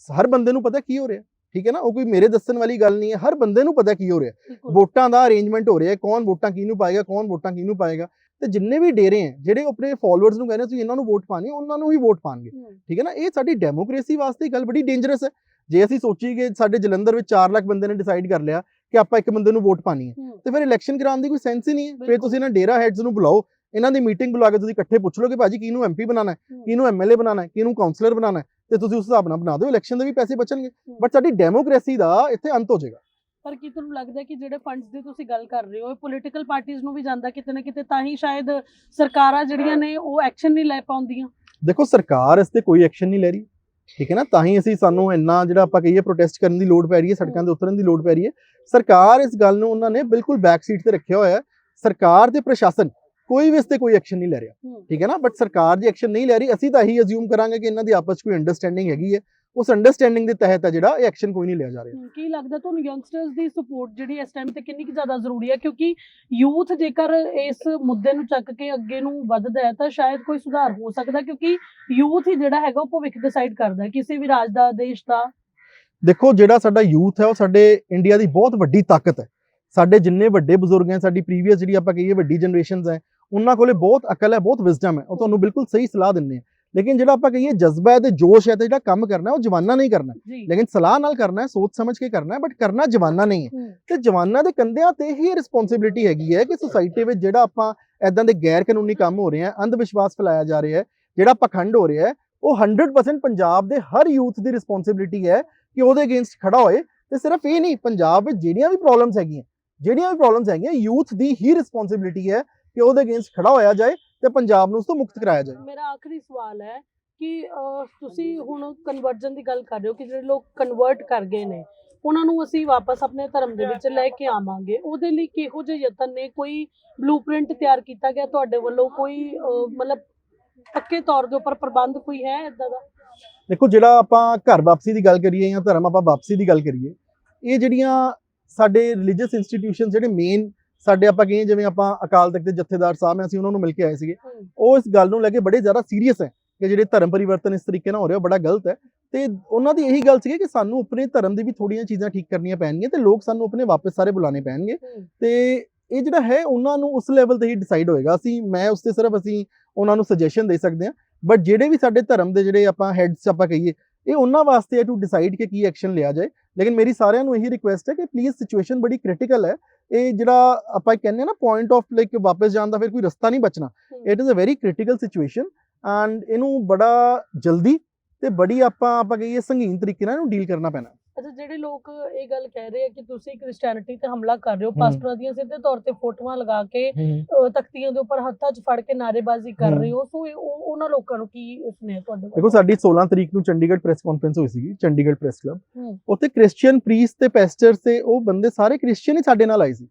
ਹਰ ਬੰਦੇ ਨੂੰ ਪਤਾ ਕੀ ਹੋ ਰਿਹਾ? ਠੀਕ ਹੈ ਨਾ? ਉਹ ਕੋਈ ਮੇਰੇ ਦੱਸਣ ਵਾਲੀ ਗੱਲ ਨਹੀਂ ਹੈ। ਹਰ ਬੰਦੇ ਨੂੰ ਪਤਾ ਕੀ ਹੋ ਰਿਹਾ? ਵੋਟਾਂ ਦਾ ਅਰੇਂਜਮੈਂਟ ਹੋ ਰਿਹਾ ਹੈ। ਕੌਣ ਵੋਟਾਂ ਕਿਹਨੂੰ ਪਾਏਗਾ ਕੌਣ ਵੋਟਾਂ ਕਿਹਨੂੰ ਪਾਏਗਾ? ਤੇ ਜਿੰਨੇ ਵੀ ਡੇਰੇ ਹੈ ਜਿਹੜੇ ਆਪਣੇ ਫਾਲੋਅਰਸ ਨੂੰ ਕਹਿੰਦੇ ਤੁਸੀਂ ਇਹਨਾਂ ਨੂੰ ਵੋਟ ਪਾਣੀ ਉਹਨਾਂ ਨੂੰ ਹੀ ਵੋਟ ਪਾਣਗੇ ਠੀਕ ਹੈ ਨਾ? ਇਹ ਸਾਡੀ ਡੈਮੋਕ੍ਰੇਸੀ ਵਾਸਤੇ ਗੱਲ ਬੜੀ ਡੇਂਜਰਸ ਹੈ। ਜੇ ਅਸੀਂ ਸੋਚੀਏ ਕਿ ਸਾਡੇ ਜਲੰਧਰ ਵਿੱਚ 4 ਲੱਖ ਬੰਦੇ ਨੇ ਡਿਸਾਈਡ ਕਰ ਲਿਆ ਕਿ ਆਪਾਂ ਇੱਕ ਬੰਦੇ ਨੂੰ ਵੋਟ ਪਾਣੀ ਹੈ ਤੇ ਫਿਰ ਇਲੈਕਸ਼ਨ ਕਰਾਉਣ ਦੀ ਕੋਈ ਸੈਂਸ ਹੀ ਨਹੀਂ ਹੈ। ਫਿਰ। ਤੁਸੀਂ ਇਹਨਾਂ ਡੇਰਾ ਹੈਡਸ ਨੂੰ ਬੁਲਾਓ ਇਹਨਾਂ ਦੀ ਮੀਟਿੰਗ ਬੁਲਾ ਕੇ ਤੁਸੀਂ ਇਕੱਠੇ ਪੁੱਛ ਲਓ ਕਿ ਭਾਜੀ ਕਿਹਨੂੰ ਐਮਪੀ ਬਣਾਉਣਾ ਹੈ ਕਿਹਨੂੰ ਐਮਐਲਏ ਬਣਾਉਣਾ ਹੈ ਕਿਹਨੂੰ ਕਾਉਂਸਲਰ ਬਣਾਉਣਾ ਹੈ ਤੇ ਤੁਸੀਂ ਉਸ ਹਿਸਾਬ ਨਾਲ ਬਣਾ ਦਿਓ ਇਲੈਕਸ਼ਨ ਦੇ ਵੀ ਪੈਸੇ ਬਚਣਗੇ। ਬਟ ਸਾਡੀ ਡੈਮੋਕ੍ਰੇਸੀ ਦਾ ਇੱਥੇ ਅੰਤ ਹੋ ਜਾਏਗਾ। ਪਰ ਕੀ ਤੁਹਾਨੂੰ ਲੱਗਦਾ ਕਿ ਜਿਹੜੇ ਫੰਡਸ ਦੀ ਤੁਸੀਂ ਗੱਲ ਕਰ ਰਹੇ ਹੋ ਇਹ ਪੋਲੀਟੀਕਲ ਪਾਰਟੀਆਂ ਨੂੰ ਵੀ ਜਾਂਦਾ ਕਿਤੇ ਨਾ ਕਿਤੇ ਤਾਂ ਹੀ ਸ਼ਾਇਦ ਸਰਕਾਰਾਂ ਜਿਹੜੀਆਂ ਨੇ ਉਹ ਐਕਸ਼ਨ ਨਹੀਂ ਲੈ ਪਾਉਂਦੀਆਂ? ਦੇਖੋ ਸਰਕਾਰ ਇਸ ਤੇ ਕੋਈ ਐਕਸ਼ਨ ਨਹੀਂ ਲੈ ਰਹੀ। ਠੀਕ ਹੈ ਨਾ? ਤਾਂ ਹੀ ਅਸੀਂ ਸਾਨੂੰ ਇੰਨਾ ਜਿਹੜਾ ਆਪਾਂ ਕਹੀਏ ਪ੍ਰੋਟੈਸਟ ਕਰਨ ਦੀ ਲੋੜ ਪੈ ਰਹੀ ਹੈ ਸੜਕਾਂ ਤੇ ਉਤਰਨ ਦੀ ਲੋੜ ਪੈ ਰਹੀ ਹੈ। ਸਰਕਾਰ ਇਸ ਗੱਲ ਨੂੰ ਉਹਨਾਂ ਨੇ ਬਿਲਕੁਲ ਬੈਕ ਸੀਟ ਤੇ ਰੱਖਿਆ ਹੋਇਆ ਹੈ। ਸਰਕਾਰ ਤੇ ਪ੍ਰਸ਼ਾਸਨ ਕੋਈ ਵੀ ਇਸ ਤੇ ਕੋਈ ਐਕਸ਼ਨ ਨਹੀਂ ਲੈ ਰਿਹਾ। ਠੀਕ ਹੈ ਨਾ? ਬਟ ਸਰਕਾਰ ਜੇ ਐਕਸ਼ਨ ਨਹੀਂ ਲੈ ਰਹੀ। ਅਸੀਂ ਤਾਂ ਇਹੀ ਅਸਿਊਮ ਕਰਾਂਗੇ ਕਿ ਇਹਨਾਂ ਦੀ ਆਪਸ ਕੋਈ ਅੰਡਰਸਟੈਂਡਿੰਗ ਹੈਗੀ ਹੈ। ਉਸ ਅੰਡਰਸਟੈਂਡਿੰਗ ਦੇ ਤਹਿਤ ਹੈ ਜਿਹੜਾ ਇਹ ਐਕਸ਼ਨ ਕੋਈ ਨਹੀਂ ਲਿਆ ਜਾ ਰਿਹਾ। ਕੀ ਲੱਗਦਾ ਤੁਹਾਨੂੰ ਯੰਗਸਟਰਸ ਦੀ ਸਪੋਰਟ ਜਿਹੜੀ ਇਸ ਟਾਈਮ ਤੇ ਕਿੰਨੀ ਕੁ ਜ਼ਿਆਦਾ ਜ਼ਰੂਰੀ ਹੈ? ਕਿਉਂਕਿ ਯੂਥ ਜੇਕਰ ਇਸ ਮੁੱਦੇ ਨੂੰ ਚੱਕ ਕੇ ਅੱਗੇ ਨੂੰ ਵੱਧਦਾ ਹੈ ਤਾਂ ਸ਼ਾਇਦ ਕੋਈ ਸੁਧਾਰ ਹੋ ਸਕਦਾ ਕਿਉਂਕਿ ਯੂਥ ਹੀ ਜਿਹੜਾ ਹੈਗਾ ਉਹ ਭਵਿੱਖ ਡਿਸਾਈਡ ਕਰਦਾ ਹੈ ਕਿਸੇ ਵੀ ਰਾਜ ਦਾ ਦੇਸ਼ ਦਾ। ਦੇਖੋ ਜਿਹੜਾ ਸਾਡਾ ਯੂਥ ਹੈ ਉਹ ਸਾਡੇ ਇੰਡੀਆ ਦੀ ਬਹੁਤ ਵੱਡੀ ਤਾਕਤ ਹੈ। ਸਾਡੇ ਜਿੰਨੇ ਵੱਡੇ ਬਜ਼ੁਰਗ ਹੈ ਸਾਡੀ ਪ੍ਰੀਵੀਅਸ ਜਿਹੜੀ ਆਪਾਂ ਕਹੀਏ ਵੱਡੀ ਜਨਰੇਸ਼ਨਸ ਹੈ ਉਹਨਾਂ ਕੋਲੇ ਬਹੁਤ ਅਕਲ ਹੈ ਬਹੁਤ ਵਿਜ਼ਡਮ ਹੈ। ਉਹ ਤੁਹਾਨੂੰ ਬਿਲਕੁਲ ਸਹੀ ਸਲਾਹ ਦਿੰਦੇ ਆ। ਲੇਕਿਨ ਜਿਹੜਾ ਆਪਾਂ ਕਹੀਏ ਜਜ਼ਬਾ ਹੈ ਤੇ ਜੋਸ਼ ਹੈ ਤੇ ਜਿਹੜਾ ਕੰਮ ਕਰਨਾ ਉਹ ਜਵਾਨਾਂ ਨਹੀਂ ਕਰਨਾ ਲੇਕਿਨ ਸਲਾਹ ਨਾਲ ਕਰਨਾ ਹੈ ਸੋਚ ਸਮਝ ਕੇ ਕਰਨਾ ਹੈ ਬਟ ਕਰਨਾ ਜਵਾਨਾਂ ਨਹੀਂ ਹੈ ਹੂੰ, ਤੇ ਜਵਾਨਾਂ ਦੇ ਕੰਧਿਆਂ ਤੇ ਹੀ ਰਿਸਪੌਂਸਿਬਿਲਿਟੀ ਹੈਗੀ ਹੈ ਕਿ ਸੁਸਾਇਟੀ ਵਿੱਚ ਜਿਹੜਾ ਆਪਾਂ ਐਦਾਂ ਦੇ ਗੈਰ ਕਾਨੂੰਨੀ ਕੰਮ ਹੋ ਰਹੇ ਆ ਅੰਧ ਵਿਸ਼ਵਾਸ ਫੈਲਾਇਆ ਜਾ ਰਿਹਾ ਹੈ ਜਿਹੜਾ ਪਖੰਡ ਹੋ ਰਿਹਾ ਹੈ ਉਹ 100% ਪੰਜਾਬ ਦੇ ਹਰ ਯੂਥ ਦੀ ਰਿਸਪੌਂਸਿਬਿਲਿਟੀ ਹੈ ਕਿ ਉਹਦੇ ਅਗੇਂਸਟ ਖੜਾ ਹੋਏ। ਤੇ ਸਿਰਫ ਇਹ ਨਹੀਂ ਪੰਜਾਬ ਵਿੱਚ ਜਿਹੜੀਆਂ ਵੀ ਪ੍ਰੋਬਲਮਸ ਹੈਗੀਆਂ ਜਿਹੜੀਆਂ ਵੀ ਪ੍ਰੋਬਲਮਸ ਹੈਗੀਆਂ ਯੂਥ ਦੀ ਹੀ ਰਿਸਪੌਂਸਿਬਿਲਿਟੀ ਹੈ ਕਿ ਉਹਦੇ ਅਗੇਂਸਟ ਖੜਾ ਹੋਇਆ ਜਾਏ ਤੇ ਪੰਜਾਬ ਨੂੰ ਉਸ ਤੋਂ ਮੁਕਤ ਕਰਾਇਆ ਜਾਏ। ਮੇਰਾ ਆਖਰੀ ਸਵਾਲ ਹੈ ਕਿ ਤੁਸੀਂ ਹੁਣ ਕਨਵਰਜਨ ਦੀ ਗੱਲ ਕਰ ਰਹੇ ਹੋ ਕਿ ਜਿਹੜੇ ਲੋਕ ਕਨਵਰਟ ਕਰ ਗਏ ਨੇ ਉਹਨਾਂ ਨੂੰ ਅਸੀਂ ਵਾਪਸ ਆਪਣੇ ਧਰਮ ਦੇ ਵਿੱਚ ਲੈ ਕੇ ਆਵਾਂਗੇ। ਉਹਦੇ ਲਈ ਕਿਹੋ ਜਿਹੇ ਯਤਨ ਨੇ? ਕੋਈ ਬਲੂਪ੍ਰਿੰਟ ਤਿਆਰ ਕੀਤਾ ਗਿਆ ਤੁਹਾਡੇ ਵੱਲੋਂ? ਕੋਈ ਮਤਲਬ ਪੱਕੇ ਤੌਰ ਦੇ ਉੱਪਰ ਪ੍ਰਬੰਧ ਕੋਈ ਹੈ ਇਦਾਂ ਦਾ? ਦੇਖੋ ਜਿਹੜਾ ਆਪਾਂ ਘਰ ਵਾਪਸੀ ਦੀ ਗੱਲ ਕਰੀਏ ਜਾਂ ਧਰਮ ਆਪਾਂ ਵਾਪਸੀ ਦੀ ਗੱਲ ਕਰੀਏ ਇਹ ਜਿਹੜੀਆਂ ਸਾਡੇ ਰਿਲੀਜੀਅਸ ਇੰਸਟੀਟਿਊਸ਼ਨ ਜਿਹੜੇ ਮੇਨ ਸਾਡੇ ਆਪਾਂ ਕਹੀਏ ਜਿਵੇਂ ਆਪਾਂ ਅਕਾਲ ਤਖਤ ਦੇ ਜਥੇਦਾਰ ਸਾਹਿਬ ਅਸੀਂ ਉਹਨਾਂ ਨੂੰ ਮਿਲ ਕੇ ਆਏ ਸੀਗੇ। ਉਹ ਇਸ ਗੱਲ ਨੂੰ ਲੈ ਕੇ ਬੜੇ ਜ਼ਿਆਦਾ ਸੀਰੀਅਸ ਹੈ ਕਿ ਜਿਹੜੇ ਧਰਮ ਪਰਿਵਰਤਨ ਇਸ ਤਰੀਕੇ ਨਾਲ ਹੋ ਰਿਹਾ ਬੜਾ ਗਲਤ ਹੈ। ਤੇ ਉਹਨਾਂ ਦੀ ਇਹੀ ਗੱਲ ਸੀ ਕਿ ਸਾਨੂੰ ਆਪਣੇ ਧਰਮ ਦੀ ਵੀ ਥੋੜੀਆਂ ਚੀਜ਼ਾਂ ਠੀਕ ਕਰਨੀਆਂ ਪੈਣਗੀਆਂ ਤੇ ਲੋਕ ਸਾਨੂੰ ਆਪਣੇ ਵਾਪਸ ਸਾਰੇ ਬੁਲਾਣੇ ਪੈਣਗੇ। ਤੇ ਇਹ ਜਿਹੜਾ ਹੈ ਉਹਨਾਂ ਨੂੰ ਉਸ ਲੈਵਲ ਤੇ ਹੀ ਡਿਸਾਈਡ ਹੋਏਗਾ। ਅਸੀਂ ਮੈਂ ਉਸ ਤੇ ਸਿਰਫ ਅਸੀਂ ਉਹਨਾਂ ਨੂੰ ਸੁਜੈਸ਼ਨ ਦੇ ਸਕਦੇ ਹਾਂ। ਬਟ ਜਿਹੜੇ ਵੀ ਸਾਡੇ ਧਰਮ ਦੇ ਜਿਹੜੇ ਆਪਾਂ ਹੈਡਸ ਆਪਾਂ ਕਹੀਏ ਇਹ ਉਹਨਾਂ ਵਾਸਤੇ ਹੈ ਟੂ ਡਿਸਾਈਡ ਕਿ ਕੀ ਐਕਸ਼ਨ ਲਿਆ ਜਾਏ। ਲੇਕਿਨ ਮੇਰੀ ਸਾਰਿਆਂ ਨੂੰ ਇਹੀ ਰਿਕੁਐਸਟ ਹੈ ਕਿ ਪਲੀਜ਼ ਸਿਚੁਏਸ਼ਨ ਬੜੀ ਕ੍ਰਿਟੀਕਲ ਹੈ। ਇਹ ਜਿਹੜਾ ਆਪਾਂ ਕਹਿੰਦੇ ਨਾ ਪੁਆਇੰਟ ਆਫ ਲਾਈਕ ਵਾਪਸ ਜਾਣ ਦਾ ਫਿਰ ਕੋਈ ਰਸਤਾ ਨਹੀਂ ਬਚਣਾ। It is a very critical situation and ਇਹਨੂੰ ਬੜਾ ਜਲਦੀ ਤੇ ਬੜੀ ਆਪਾਂ ਆਪਾਂ ਕਹੀਏ ਸੰਗੀਨ ਤਰੀਕੇ ਨਾਲ ਇਹਨੂੰ ਡੀਲ ਕਰਨਾ ਪੈਣਾ ਅੱਛਾ ਜਿਹੜੇ ਲੋਕ ਇਹ ਗੱਲ ਕਹਿ ਰਹੇ ਆ ਕਿ ਤੁਸੀਂ ਕ੍ਰਿਸਚੀਅਨਿਟੀ ਤੇ ਹਮਲਾ ਕਰ ਰਹੇ ਹੋ। ਪਾਸਟਰਾਂ ਦੀਆਂ ਸਿੱਧੇ ਤੌਰ ਤੇ ਫੋਟੋਆਂ ਲਗਾ ਕੇ ਤਖਤੀਆਂ ਦੇ ਉੱਪਰ ਹੱਥਾਂ 'ਚ ਫੜ ਕੇ ਨਾਅਰੇਬਾਜ਼ੀ ਕਰ। ਰਹੇ ਹੋ। ਸੋ ਉਹਨਾਂ ਲੋਕਾਂ ਨੂੰ ਕੀ ਉਸਨੇ ਤੁਹਾਡੇ ਦੇਖੋ ਸਾਡੀ 16 ਤਰੀਕ ਨੂੰ ਚੰਡੀਗੜ੍ਹ ਪ੍ਰੈਸ ਕਾਨਫਰੰਸ ਹੋਈ ਸੀਗੀ ਚੰਡੀਗੜ੍ਹ ਪ੍ਰੈਸ ਕਲੱਬ। ਉੱਥੇ ਕ੍ਰਿਸਚੀਅਨ ਪ੍ਰੀਸਟ ਤੇ ਪੈਸਟਰ ਤੇ ਉਹ ਬੰਦੇ ਸਾਰੇ ਕ੍ਰਿਸਚੀਅਨ ਹੀ ਸਾਡੇ ਨਾਲ ਆਏ ਸੀ।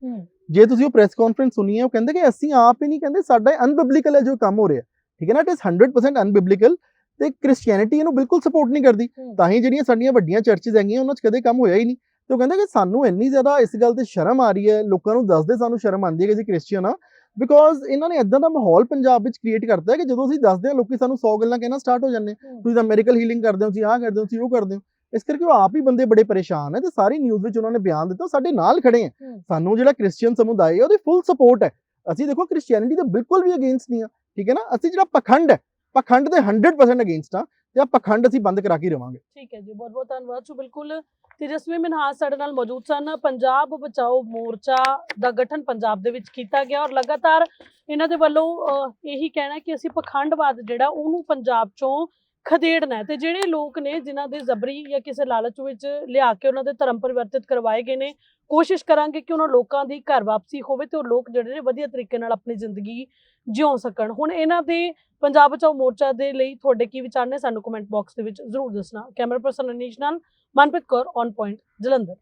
ਜੇ ਤੁਸੀਂ ਉਹ ਪ੍ਰੈਸ ਕਾਨਫਰੰਸ ਸੁਣੀ ਹੈ ਉਹ ਕਹਿੰਦੇ ਕਿ ਅਸੀਂ ਆਪ ਹੀ ਨਹੀਂ ਕਹਿੰਦੇ ਸਾਡਾ ਅਨਬਿਬਲਿਕਲ ਹੈ ਜੋ ਕੰਮ ਹੋ ਰਿਹਾ। ਠੀਕ ਹੈ ਨਾ ਇਟ ਇਜ਼ 100% ਅਨਬਿਬਲਿਕਲ ਤੇ ਕ੍ਰਿਸਚੀਅਨਿਟੀ ਇਹਨੂੰ ਬਿਲਕੁਲ ਸਪੋਰਟ ਨਹੀਂ ਕਰਦੀ। ਤਾਂ ਹੀ ਜਿਹੜੀਆਂ ਸਾਡੀਆਂ ਵੱਡੀਆਂ ਚਰਚਿਸ ਹੈਗੀਆਂ ਉਹਨਾਂ 'ਚ ਕਦੇ ਕੰਮ ਹੋਇਆ ਹੀ ਨਹੀਂ। ਤੇ ਉਹ ਕਹਿੰਦਾ ਕਿ ਸਾਨੂੰ ਇੰਨੀ ਜ਼ਿਆਦਾ ਇਸ ਗੱਲ ਤੇ ਸ਼ਰਮ ਆ ਰਹੀ ਹੈ ਲੋਕਾਂ ਨੂੰ ਦੱਸਦੇ ਸਾਨੂੰ ਸ਼ਰਮ ਆਉਂਦੀ ਹੈ ਕਿ ਅਸੀਂ ਕ੍ਰਿਸਚੀਅਨ ਆ ਬਿਕੋਜ਼ ਇਹਨਾਂ ਨੇ ਇਦਾਂ ਦਾ ਮਾਹੌਲ ਪੰਜਾਬ ਵਿੱਚ ਕ੍ਰੀਏਟ ਕਰਤਾ ਹੈ ਕਿ ਜਦੋਂ ਅਸੀਂ ਦੱਸਦੇ ਹਾਂ ਲੋਕੀ ਸਾਨੂੰ 100 ਗੱਲਾਂ ਕਹਿਣਾ ਸਟਾਰਟ ਹੋ ਜਾਂਦੇ। ਤੁਸੀਂ ਤਾਂ ਮੈਡੀਕਲ ਹੀਲਿੰਗ ਕਰਦੇ ਹੋ ਤੁਸੀਂ ਆਹ ਕਰਦੇ ਹੋ ਤੁਸੀਂ ਉਹ ਕਰਦੇ ਹੋ। ਇਸ ਕਰਕੇ ਉਹ ਆਪ ਹੀ ਬੰਦੇ ਬੜੇ ਪਰੇਸ਼ਾਨ ਹੈ ਤੇ ਸਾਰੀ ਨਿਊਜ਼ ਵਿੱਚ ਉਹਨਾਂ ਨੇ ਬਿਆਨ ਦਿੱਤਾ ਉਹ ਸਾਡੇ ਨਾਲ ਖੜੇ ਹੂੰ। ਸਾਨੂੰ ਜਿਹੜਾ ਕ੍ਰਿਸਚੀਅਨ ਸਮੁਦਾਇ ਹੈ ਉਹਦੀ ਫੁੱਲ ਸਪੋਰਟ ਹੈ। ਅਸੀਂ ਦੇਖੋ ਕ੍ਰਿਸਚੀਅਨਿਟੀ ਦੇ ਬਿਲਕੁਲ ਵੀ ਅਗੇਂਸਟ ਨਹੀਂ ਆ ਠੀਕ ਹੈ ਨਾ? ਅਸੀਂ ਜਿਹੜਾ ਪਖੰਡ ਹੈ ਪਖੰਡ ਦੇ 100% ਅਗੇਂਸਟ ਆ ਤੇ ਆ ਪਖੰਡ ਅਸੀਂ ਬੰਦ ਕਰਾ ਕੇ ਰਵਾਂਗੇ। ਠੀਕ ਹੈ ਜੀ, ਬਹੁਤ ਬਹੁਤ ਧੰਨਵਾਦ ਸੋ ਬਿਲਕੁਲ ਤੇਜਸਵੀ ਮਨਹਾਸ ਸਾਡੇ ਨਾਲ ਮੌਜੂਦ ਸਨ। ਪੰਜਾਬ ਬਚਾਓ ਮੋਰਚਾ ਦਾ ਗਠਨ ਪੰਜਾਬ ਦੇ ਵਿੱਚ ਕੀਤਾ ਗਿਆ ਔਰ ਲਗਾਤਾਰ ਇਹਨਾਂ ਦੇ ਵੱਲੋਂ ਇਹੀ ਕਹਿਣਾ ਕਿ ਅਸੀਂ ਪਖੰਡਵਾਦ ਜਿਹੜਾ ਉਹਨੂੰ ਪੰਜਾਬ ਚੋਂ ਖਦੇੜਨਾ ਹੈ। ਤੇ ਜਿਹੜੇ ਲੋਕ ਨੇ, ਜਿਨ੍ਹਾਂ ਦੇ ਜ਼ਬਰੀ ਜਾਂ ਕਿਸੇ ਲਾਲਚ ਵਿੱਚ ਲਿਆ ਕੇ ਉਹਨਾਂ ਦੇ ਧਰਮ ਪਰਿਵਰਤਿਤ ਕਰਵਾਏ ਗਏ ਨੇ, ਕੋਸ਼ਿਸ਼ ਕਰਾਂਗੇ ਕਿ ਉਹਨਾਂ ਲੋਕਾਂ ਦੀ ਘਰ ਵਾਪਸੀ ਹੋਵੇ ਤੇ ਉਹ ਲੋਕ ਜਿਹੜੇ ਨੇ ਵਧੀਆ ਤਰੀਕੇ ਨਾਲ ਆਪਣੀ ਜ਼ਿੰਦਗੀ ਜਿਉ ਸਕਣ। ਹੁਣ ਇਹਨਾਂ ਦੇ ਪੰਜਾਬ ਬਚਾਓ ਮੋਰਚਾ ਦੇ ਲਈ ਤੁਹਾਡੇ ਕੀ ਵਿਚਾਰ ਨੇ? ਸਾਨੂੰ ਕਮੈਂਟ ਬਾਕਸ ਦੇ ਵਿੱਚ ਜ਼ਰੂਰ ਦੱਸਣਾ। ਕੈਮਰਾ ਪਰਸਨ ਅਨੀਸ਼ ਨਾਲ ਮਨਪ੍ਰੀਤ ਕੌਰ ਔਨ ਪੁਆਇੰਟ ਜਲੰਧਰ।